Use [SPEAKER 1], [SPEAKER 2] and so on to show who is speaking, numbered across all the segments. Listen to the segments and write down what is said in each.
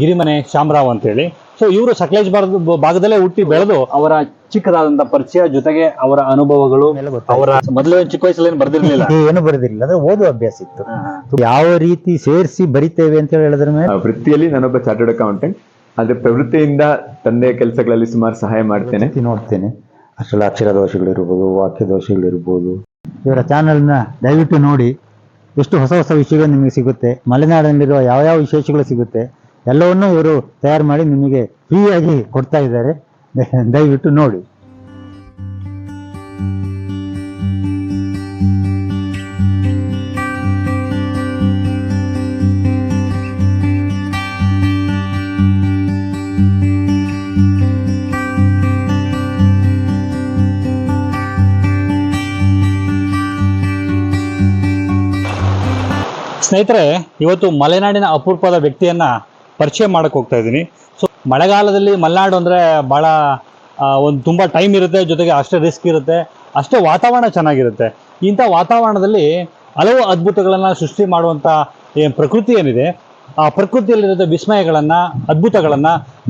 [SPEAKER 1] ಗಿರಿಮನೆ ಅಂತ ಅಂತೇಳಿ. ಸೊ ಇವರು ಸಕಲೇಜ್ ಭಾಗದಲ್ಲೇ ಹುಟ್ಟಿ ಬೆಳೆದು ಅವರ ಚಿಕ್ಕದಾದಂತ ಪರಿಚಯ ಜೊತೆಗೆ ಅವರ ಅನುಭವಗಳು ಅವರ ಮೊದಲು ಚಿಕ್ಕ ವಯಸ್ಸಲ್ಲಿ ಏನು ಬರ್ದಿರ್ಲಿಲ್ಲ?
[SPEAKER 2] ಏನು ಬರ್ದಿರ್ಲಿಲ್ಲ. ಅಂದ್ರೆ ಓದುವ ಅಭ್ಯಾಸ ಇತ್ತು. ಯಾವ ರೀತಿ ಸೇರಿಸಿ ಬರಿತೇವೆ ಅಂತ ಹೇಳಿದ್ರ ಮೇಲೆ?
[SPEAKER 3] ವೃತ್ತಿಯಲ್ಲಿ ನಾನೊಬ್ಬ ಚಾರ್ಟರ್ಡ್ ಅಕೌಂಟೆಂಟ್. ಆದ್ರೆ ಪ್ರವೃತ್ತಿಯಿಂದ ತಂದೆಯ ಕೆಲಸಗಳಲ್ಲಿ ಸುಮಾರು ಸಹಾಯ ಮಾಡ್ತೇನೆ.
[SPEAKER 2] ನೋಡ್ತೇನೆ. ಅಷ್ಟೆಲ್ಲ ಅಕ್ಷರ ದೋಷಗಳಿರ್ಬೋದು ವಾಕ್ಯ ದೋಷಗಳಿರ್ಬೋದು. ಇವರ ಚಾನೆಲ್ನ ದಯವಿಟ್ಟು ನೋಡಿ. ಎಷ್ಟು ಹೊಸ ಹೊಸ ವಿಷಯಗಳು ನಿಮಗೆ ಸಿಗುತ್ತೆ, ಮಲೆನಾಡಿನಲ್ಲಿರುವ ಯಾವ ಯಾವ ವಿಶೇಷಗಳು ಸಿಗುತ್ತೆ, ಎಲ್ಲವನ್ನೂ ಇವರು ತಯಾರು ಮಾಡಿ ನಿಮಗೆ ಫ್ರೀಯಾಗಿ ಕೊಡ್ತಾ ಇದ್ದಾರೆ. ದಯವಿಟ್ಟು ನೋಡಿ.
[SPEAKER 1] ಸ್ನೇಹಿತರೆ, ಇವತ್ತು ಮಲೆನಾಡಿನ ಅಪರೂಪದ ವ್ಯಕ್ತಿಯನ್ನ ಪರಿಚಯ ಮಾಡಕ್ ಹೋಗ್ತಾ ಇದ್ದೀನಿ. ಸೊ ಮಳೆಗಾಲದಲ್ಲಿ ಮಲೆನಾಡು ಅಂದ್ರೆ ಬಹಳ ಒಂದು ತುಂಬಾ ಟೈಮ್ ಇರುತ್ತೆ, ಜೊತೆಗೆ ಅಷ್ಟೇ ರಿಸ್ಕ್ ಇರುತ್ತೆ, ಅಷ್ಟೇ ವಾತಾವರಣ ಚೆನ್ನಾಗಿರುತ್ತೆ. ಇಂಥ ವಾತಾವರಣದಲ್ಲಿ ಹಲವು ಅದ್ಭುತಗಳನ್ನ ಸೃಷ್ಟಿ ಮಾಡುವಂತ ಏನ್ ಪ್ರಕೃತಿ ಏನಿದೆ, ಆ ಪ್ರಕೃತಿಯಲ್ಲಿರೋ ವಿಸ್ಮಯಗಳನ್ನ, ಅದ್ಭುತಗಳನ್ನ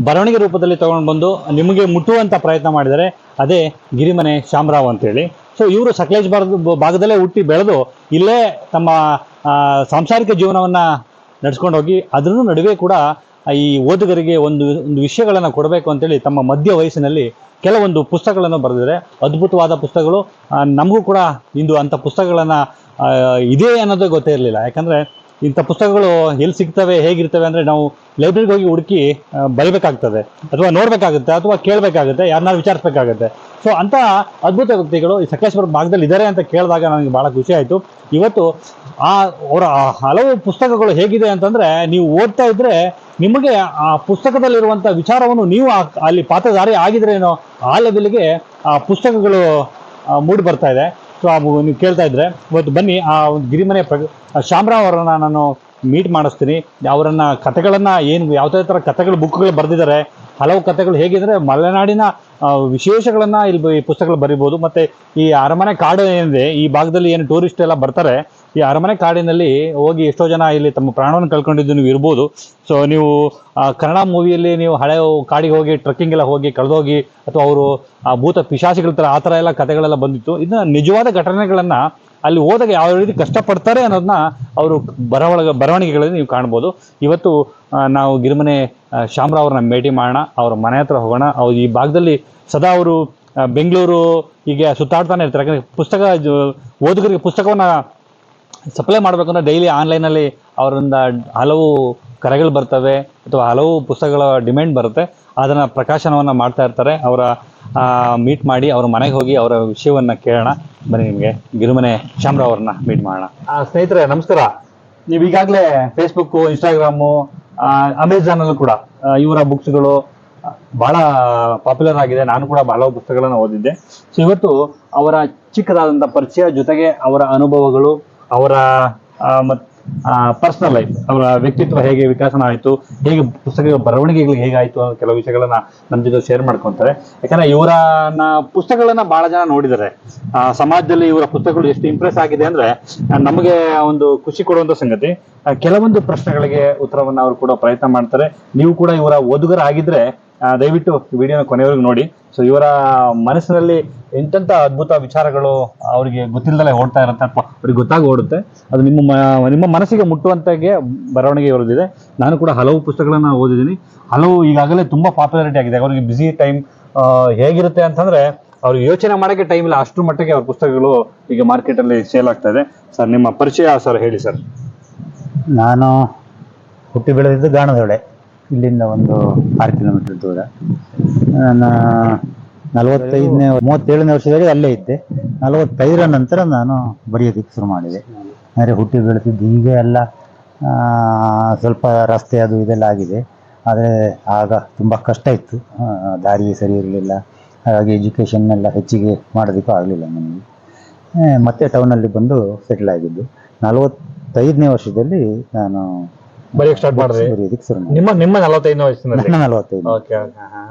[SPEAKER 1] ಬರವಣಿಗೆ ರೂಪದಲ್ಲಿ ತಗೊಂಡು ಬಂದು ನಿಮಗೆ ಮುಟ್ಟುವಂಥ ಪ್ರಯತ್ನ ಮಾಡಿದರೆ, ಅದೇ ಗಿರಿಮನೆ ಶಾಮರಾವ್ ಅಂತೇಳಿ. ಸೊ ಇವರು ಭಾರತ ಭಾಗದಲ್ಲೇ ಹುಟ್ಟಿ ಬೆಳೆದು ಇಲ್ಲೇ ತಮ್ಮ ಸಾಂಸಾರಿಕ ಜೀವನವನ್ನ ನಡ್ಸ್ಕೊಂಡು ಹೋಗಿ ಅದ್ರ ನಡುವೆ ಕೂಡ ಈ ಓದುಗರಿಗೆ ಒಂದು ಒಂದು ವಿಷಯಗಳನ್ನು ಕೊಡಬೇಕು ಅಂತೇಳಿ ತಮ್ಮ ಮಧ್ಯ ವಯಸ್ಸಿನಲ್ಲಿ ಕೆಲವೊಂದು ಪುಸ್ತಕಗಳನ್ನು ಬರೆದಿದ್ದಾರೆ. ಅದ್ಭುತವಾದ ಪುಸ್ತಕಗಳು. ನಮಗೂ ಕೂಡ ಇಂದು ಅಂಥ ಪುಸ್ತಕಗಳನ್ನು ಇದೆ ಅನ್ನೋದೇ ಗೊತ್ತೇ ಇರಲಿಲ್ಲ. ಯಾಕಂದರೆ ಇಂಥ ಪುಸ್ತಕಗಳು ಎಲ್ಲಿ ಸಿಗ್ತವೆ, ಹೇಗಿರ್ತವೆ ಅಂದರೆ ನಾವು ಲೈಬ್ರರಿಗೆ ಹೋಗಿ ಹುಡುಕಿ ಬರಿಬೇಕಾಗ್ತದೆ. ಅಥವಾ ನೋಡಬೇಕಾಗುತ್ತೆ, ಅಥವಾ ಕೇಳಬೇಕಾಗುತ್ತೆ ಯಾರನ್ನ ವಿಚಾರಿಸ್ಬೇಕಾಗುತ್ತೆ. ಸೊ ಅಂಥ ಅದ್ಭುತ ವ್ಯಕ್ತಿಗಳು ಈ ಸಕಲೇಶ್ವರ ಭಾಗದಲ್ಲಿ ಇದ್ದಾರೆ ಅಂತ ಕೇಳಿದಾಗ ನನಗೆ ಭಾಳ ಖುಷಿ ಆಯಿತು. ಇವತ್ತು ಆ, ಅವರ ಹಲವು ಪುಸ್ತಕಗಳು ಹೇಗಿದೆ ಅಂತಂದರೆ, ನೀವು ಓದ್ತಾ ಇದ್ದರೆ ನಿಮಗೆ ಆ ಪುಸ್ತಕದಲ್ಲಿರುವಂಥ ವಿಚಾರವನ್ನು ನೀವು ಅಲ್ಲಿ ಪಾತ್ರಧಾರಿ ಆಗಿದ್ರೇನೋ ಆ ಲೆವೆಲ್ಗೆ ಆ ಪುಸ್ತಕಗಳು ಮೂಡಿ ಬರ್ತಾ ಇದೆ. ಸೊ ನೀವು ಕೇಳ್ತಾ ಇದ್ರೆ, ಇವತ್ತು ಬನ್ನಿ, ಆ ಒಂದು ಗಿರಿಮನೆ ಪ್ರ ಶಾಮರಾವ್ ಅವರನ್ನ ನಾನು ಮೀಟ್ ಮಾಡಿಸ್ತೀನಿ. ಅವರನ್ನು ಕಥೆಗಳನ್ನ ಏನು ಯಾವುದೇ ಥರ ಕಥೆಗಳು, ಬುಕ್ಗಳು ಬರೆದಿದ್ದಾರೆ, ಹಲವು ಕಥೆಗಳು ಹೇಗಿದ್ರೆ ಮಲೆನಾಡಿನ ವಿಶೇಷಗಳನ್ನು ಇಲ್ಲಿ ಈ ಪುಸ್ತಕಗಳು ಬರಿಬೋದು. ಮತ್ತೆ ಈ ಅರಮನೆ ಕಾಡು ಏನಿದೆ, ಈ ಭಾಗದಲ್ಲಿ ಏನು ಟೂರಿಸ್ಟ್ ಎಲ್ಲ ಬರ್ತಾರೆ ಈ ಅರಮನೆ ಕಾಡಿನಲ್ಲಿ ಹೋಗಿ ಎಷ್ಟೋ ಜನ ಇಲ್ಲಿ ತಮ್ಮ ಪ್ರಾಣವನ್ನು ಕಳ್ಕೊಂಡಿದ್ದು ನೀವು ಇರ್ಬೋದು. ಸೊ ನೀವು ಕನ್ನಡ ಮೂವಿಯಲ್ಲಿ ನೀವು ಹಳೆ ಕಾಡಿಗೆ ಹೋಗಿ ಟ್ರಕ್ಕಿಂಗ್ ಎಲ್ಲ ಹೋಗಿ, ಕಳೆದೋಗಿ, ಅಥವಾ ಅವರು, ಆ, ಭೂತ ಪಿಶಾಸಿಗಳ ಥರ ಆ ಥರ ಎಲ್ಲ ಕಥೆಗಳೆಲ್ಲ ಬಂದಿತ್ತು. ಇದನ್ನ ನಿಜವಾದ ಘಟನೆಗಳನ್ನ ಅಲ್ಲಿ ಹೋದಾಗ ಯಾವ ರೀತಿ ಕಷ್ಟಪಡ್ತಾರೆ ಅನ್ನೋದನ್ನ ಅವರು ಬರವಣಿಗೆ ಬರವಣಿಗೆಗಳಲ್ಲಿ ನೀವು ಕಾಣ್ಬೋದು. ಇವತ್ತು ನಾವು ಗಿರಿಮನೆ ಶ್ಯಾಮ್ರಾ ಅವ್ರನ್ನ ಭೇಟಿ ಮಾಡೋಣ, ಅವ್ರ ಮನೆ ಹತ್ರ ಹೋಗೋಣ. ಅವ್ರು ಈ ಭಾಗದಲ್ಲಿ ಸದಾ ಅವರು ಬೆಂಗಳೂರು ಹೀಗೆ ಸುತ್ತಾಡ್ತಾನೆ ಇರ್ತಾರೆ. ಯಾಕಂದರೆ ಪುಸ್ತಕ ಓದುಗರಿಗೆ ಪುಸ್ತಕವನ್ನ ಸಪ್ಲೈ ಮಾಡಬೇಕಂದ್ರೆ ಡೈಲಿ ಆನ್ಲೈನಲ್ಲಿ ಅವರಿಂದ ಹಲವು ಕರೆಗಳು ಬರ್ತವೆ ಅಥವಾ ಹಲವು ಪುಸ್ತಕಗಳ ಡಿಮ್ಯಾಂಡ್ ಬರುತ್ತೆ. ಅದನ್ನು ಪ್ರಕಾಶನವನ್ನು ಮಾಡ್ತಾ ಇರ್ತಾರೆ. ಅವರ ಮೀಟ್ ಮಾಡಿ ಅವ್ರ ಮನೆಗೆ ಹೋಗಿ ಅವರ ವಿಷಯವನ್ನ ಕೇಳೋಣ. ಬನ್ನಿ ನಿಮಗೆ ಗಿರುಮನೆ ಶಾಮರಾವ್ ಅವ್ರನ್ನ ಮೀಟ್ ಮಾಡೋಣ. ಸ್ನೇಹಿತರೆ, ನಮಸ್ಕಾರ. ನೀವು ಈಗಾಗಲೇ ಫೇಸ್ಬುಕ್ಕು ಇನ್ಸ್ಟಾಗ್ರಾಮು ಅಮೆಝಾನಲ್ಲೂ ಕೂಡ ಇವರ ಬುಕ್ಸ್ಗಳು ಬಹಳ ಪಾಪ್ಯುಲರ್ ಆಗಿದೆ. ನಾನು ಕೂಡ ಬಹಳ ಪುಸ್ತಕಗಳನ್ನು ಓದಿದ್ದೆ. ಸೊ ಇವತ್ತು ಅವರ ಚಿಕ್ಕದಾದಂಥ ಪರಿಚಯ ಜೊತೆಗೆ ಅವರ ಅನುಭವಗಳು ಅವರ ಪರ್ಸನಲ್ ಲೈಫ್ ಅವರ ವ್ಯಕ್ತಿತ್ವ ಹೇಗೆ ವಿಕಾಸನ ಆಯಿತು ಹೇಗೆ ಪುಸ್ತಕ ಬರವಣಿಗೆಗಳು ಹೇಗಾಯಿತು ಅನ್ನೋ ಕೆಲವು ವಿಷಯಗಳನ್ನ ನಮ್ಮ ಜೊತೆ ಶೇರ್ ಮಾಡ್ಕೊಂತಾರೆ. ಯಾಕಂದ್ರೆ ಇವರನ್ನ ಪುಸ್ತಕಗಳನ್ನ ಬಹಳ ಜನ ನೋಡಿದ್ದಾರೆ ಸಮಾಜದಲ್ಲಿ ಇವರ ಪುಸ್ತಕಗಳು ಎಷ್ಟು ಇಂಪ್ರೆಸ್ ಆಗಿದೆ ಅಂದ್ರೆ ನಮಗೆ ಒಂದು ಖುಷಿ ಕೊಡುವಂತ ಸಂಗತಿ ಕೆಲವೊಂದು ಪ್ರಶ್ನೆಗಳಿಗೆ ಉತ್ತರವನ್ನ ಅವರು ಕೂಡ ಪ್ರಯತ್ನ ಮಾಡ್ತಾರೆ. ನೀವು ಕೂಡ ಇವರ ಓದುಗರ ಆಗಿದ್ರೆ ಆ, ದಯವಿಟ್ಟು ವಿಡಿಯೋನ ಕೊನೆವರೆಗೂ ನೋಡಿ. ಸೊ ಇವರ ಮನಸ್ಸಿನಲ್ಲಿ ಎಂತೆಂಥ ಅದ್ಭುತ ವಿಚಾರಗಳು ಅವರಿಗೆ ಗೊತ್ತಿಲ್ಲದಲೇ ಓಡ್ತಾ ಇರುತ್ತೆ ಅಥವಾ ಅವ್ರಿಗೆ ಗೊತ್ತಾಗಿ ಓಡುತ್ತೆ. ಅದು ನಿಮ್ಮ ನಿಮ್ಮ ಮನಸ್ಸಿಗೆ ಮುಟ್ಟುವಂತಾಗೆ ಬರವಣಿಗೆ ಇರೋದಿದೆ ನಾನು ಕೂಡ ಹಲವು ಪುಸ್ತಕಗಳನ್ನು ಓದಿದ್ದೀನಿ. ಹಲವು ಈಗಾಗಲೇ ತುಂಬ ಪಾಪ್ಯುಲಾರಿಟಿ ಆಗಿದೆ. ಅವರಿಗೆ ಬಿಸಿ ಟೈಮ್ ಹೇಗಿರುತ್ತೆ ಅಂತಂದ್ರೆ ಅವ್ರಿಗೆ ಯೋಚನೆ ಮಾಡೋಕ್ಕೆ ಟೈಮ್ ಇಲ್ಲ. ಅಷ್ಟರ ಮಟ್ಟಿಗೆ ಅವ್ರ ಪುಸ್ತಕಗಳು ಈಗ ಮಾರ್ಕೆಟಲ್ಲಿ ಸೇಲ್ ಆಗ್ತಾ ಇದೆ. ಸರ್, ನಿಮ್ಮ ಪರಿಚಯ ಸರ್, ಹೇಳಿ ಸರ್.
[SPEAKER 2] ನಾನು ಹುಟ್ಟಿ ಬೆಳೆದಿದ್ದು ಗಾಣದೊಳೆ. ಇಲ್ಲಿಂದ ಒಂದು ಆರು ಕಿಲೋಮೀಟರ್ ದೂರ. ನಾನು ನಲವತ್ತೈದನೇ, ಮೂವತ್ತೇಳನೇ ವರ್ಷದಲ್ಲಿ ಅಲ್ಲೇ ಇದ್ದೆ. ನಲವತ್ತೈದರ ನಂತರ ನಾನು ಬರೆಯೋದಕ್ಕೆ ಶುರು ಮಾಡಿದೆ. ಅಂದರೆ ಹುಟ್ಟಿ ಬೆಳೆದಿದ್ದು ಈಗ ಎಲ್ಲ ಸ್ವಲ್ಪ ರಸ್ತೆ ಅದು ಇದೆಲ್ಲ ಆಗಿದೆ. ಆದರೆ ಆಗ ತುಂಬ ಕಷ್ಟ ಇತ್ತು. ದಾರಿ ಸರಿ ಇರಲಿಲ್ಲ. ಹಾಗಾಗಿ ಎಜುಕೇಷನ್ ಎಲ್ಲ ಹೆಚ್ಚಿಗೆ ಮಾಡೋದಕ್ಕೂ ಆಗಲಿಲ್ಲ ನನಗೆ. ಮತ್ತೆ ಟೌನಲ್ಲಿ ಬಂದು ಸೆಟ್ಲ್ ಆಗಿದ್ದು. ನಲವತ್ತೈದನೇ ವರ್ಷದಲ್ಲಿ ನಾನು
[SPEAKER 1] ಬರೆಯಕ್ಕೆ ಸ್ಟಾರ್ಟ್ ಮಾಡಿದ್ರಿ
[SPEAKER 2] ಬರೆಯೋದಕ್ಕೆ ಶುರು ಮಾಡಿದೆ
[SPEAKER 1] ನಿಮ್ಮ ನಿಮ್ಮ ನಲವತ್ತೈದನೇ ವಯಸ್ಸಿನಲ್ಲಿ.
[SPEAKER 2] ನನ್ನ ನಲವತ್ತೈದು.
[SPEAKER 1] ಓಕೆ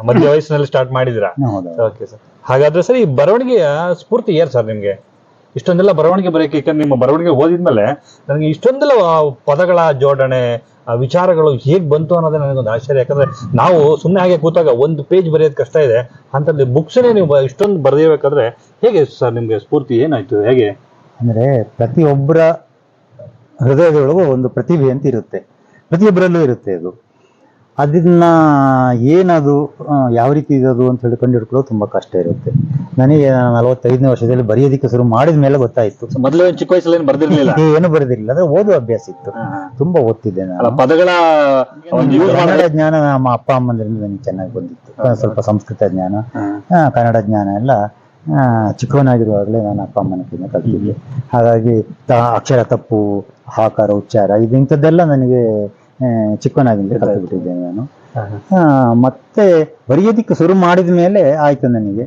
[SPEAKER 1] ಮಧ್ಯ ವಯಸ್ಸಿನಲ್ಲಿ ಸ್ಟಾರ್ಟ್ ಮಾಡಿದಿರಾ?
[SPEAKER 2] ಹೌದು
[SPEAKER 1] ಓಕೆ ಸರ್ ಹಾಗಾದ್ರೆ ಸರ್ ಈ ಬರವಣಿಗೆಯ ಸ್ಫೂರ್ತಿ ಏರ್ ಸರ್ ನಿಮ್ಗೆ? ಇಷ್ಟೊಂದೆಲ್ಲ ಬರವಣಿಗೆ ಬರೆಯಕ್ಕೆ ಯಾಕಂದ್ರೆ ನಿಮ್ಮ ಬರವಣಿಗೆ ಓದಿದ್ಮೇಲೆ ನನಗೆ ಇಷ್ಟೊಂದೆಲ್ಲ ಆ ಪದಗಳ ಜೋಡಣೆ ಆ ವಿಚಾರಗಳು ಹೇಗ್ ಬಂತು ಅನ್ನೋದೇ ನನಗೊಂದು ಆಶ್ಚರ್ಯ. ಯಾಕಂದ್ರೆ ನಾವು ಸುಮ್ಮನೆ ಹಾಗೆ ಕೂತಾಗ ಒಂದು ಪೇಜ್ ಬರೆಯೋದು ಕಷ್ಟ ಇದೆ. ಅಂತಲ್ಲಿ ಬುಕ್ಸ್ನೇ ನೀವು ಬ- ಇಷ್ಟೊಂದು ಬರೆಯಬೇಕಾದ್ರೆ ಹೇಗೆ ಸರ್ ನಿಮ್ಗೆ ಸ್ಫೂರ್ತಿ ಏನಾಯ್ತು? ಹೇಗೆ?
[SPEAKER 2] ಅಂದ್ರೆ ಪ್ರತಿಯೊಬ್ಬರ ಹೃದಯದೊಳಗೂ ಒಂದು ಪ್ರತಿಭೆ ಅಂತ ಇರುತ್ತೆ. ಪ್ರತಿಯೊಬ್ಬರಲ್ಲೂ ಇರುತ್ತೆ ಅದು. ಅದನ್ನ ಏನದು ಯಾವ ರೀತಿ ಇರೋದು ಅಂತ ಹೇಳಿ ಕಂಡು ಹಿಡ್ಕೊಳ್ಳೋದು ತುಂಬಾ ಕಷ್ಟ ಇರುತ್ತೆ. ನನಗೆ ನಲವತ್ತೈದನೇ ವರ್ಷದಲ್ಲಿ ಬರೆಯೋದಕ್ಕೆ ಶುರು ಮಾಡಿದ ಮೇಲೆ ಗೊತ್ತಾಯ್ತು.
[SPEAKER 1] ಮೊದಲು ಚಿಕ್ಕ ವಯಸ್ಸಲ್ಲಿ ಏನು ಬರ್ದಿರ್ಲಿಲ್ಲ?
[SPEAKER 2] ಏನು ಬರೆದಿರಲಿಲ್ಲ. ಅಂದ್ರೆ ಓದುವ ಅಭ್ಯಾಸ ಇತ್ತು. ತುಂಬಾ ಓದ್ತಿದ್ದೆ ನಾನು.
[SPEAKER 1] ಪದಗಳ
[SPEAKER 2] ಕನ್ನಡ ಜ್ಞಾನ ನಮ್ಮ ಅಪ್ಪ ಅಮ್ಮಂದ್ರಿಂದ ನನಗೆ ಚೆನ್ನಾಗಿ ಬಂದಿತ್ತು. ಸ್ವಲ್ಪ ಸಂಸ್ಕೃತ ಜ್ಞಾನ ಕನ್ನಡ ಜ್ಞಾನ ಎಲ್ಲ. ಚಿಕ್ಕವನಾಗಿರುವಾಗಲೇ ನಾನು ಅಪ್ಪ ಅಮ್ಮನ ಕಿನ್ನ ಕಲ್ತಿದ್ದೆ. ಹಾಗಾಗಿ ತ- ಅಕ್ಷರ ತಪ್ಪು ಆಕಾರ ಉಚ್ಚಾರ ಇದು ಇಂಥದ್ದೆಲ್ಲ ನನಗೆ ಚಿಕ್ಕವನಾಗಿಂದ ಕಲ್ತ್ಬಿಟ್ಟಿದ್ದೇನೆ ನಾನು. ಮತ್ತೆ ಬರೆಯೋದಿಕ್ಕೆ ಶುರು ಮಾಡಿದ ಮೇಲೆ ಆಯ್ತು ನನಗೆ.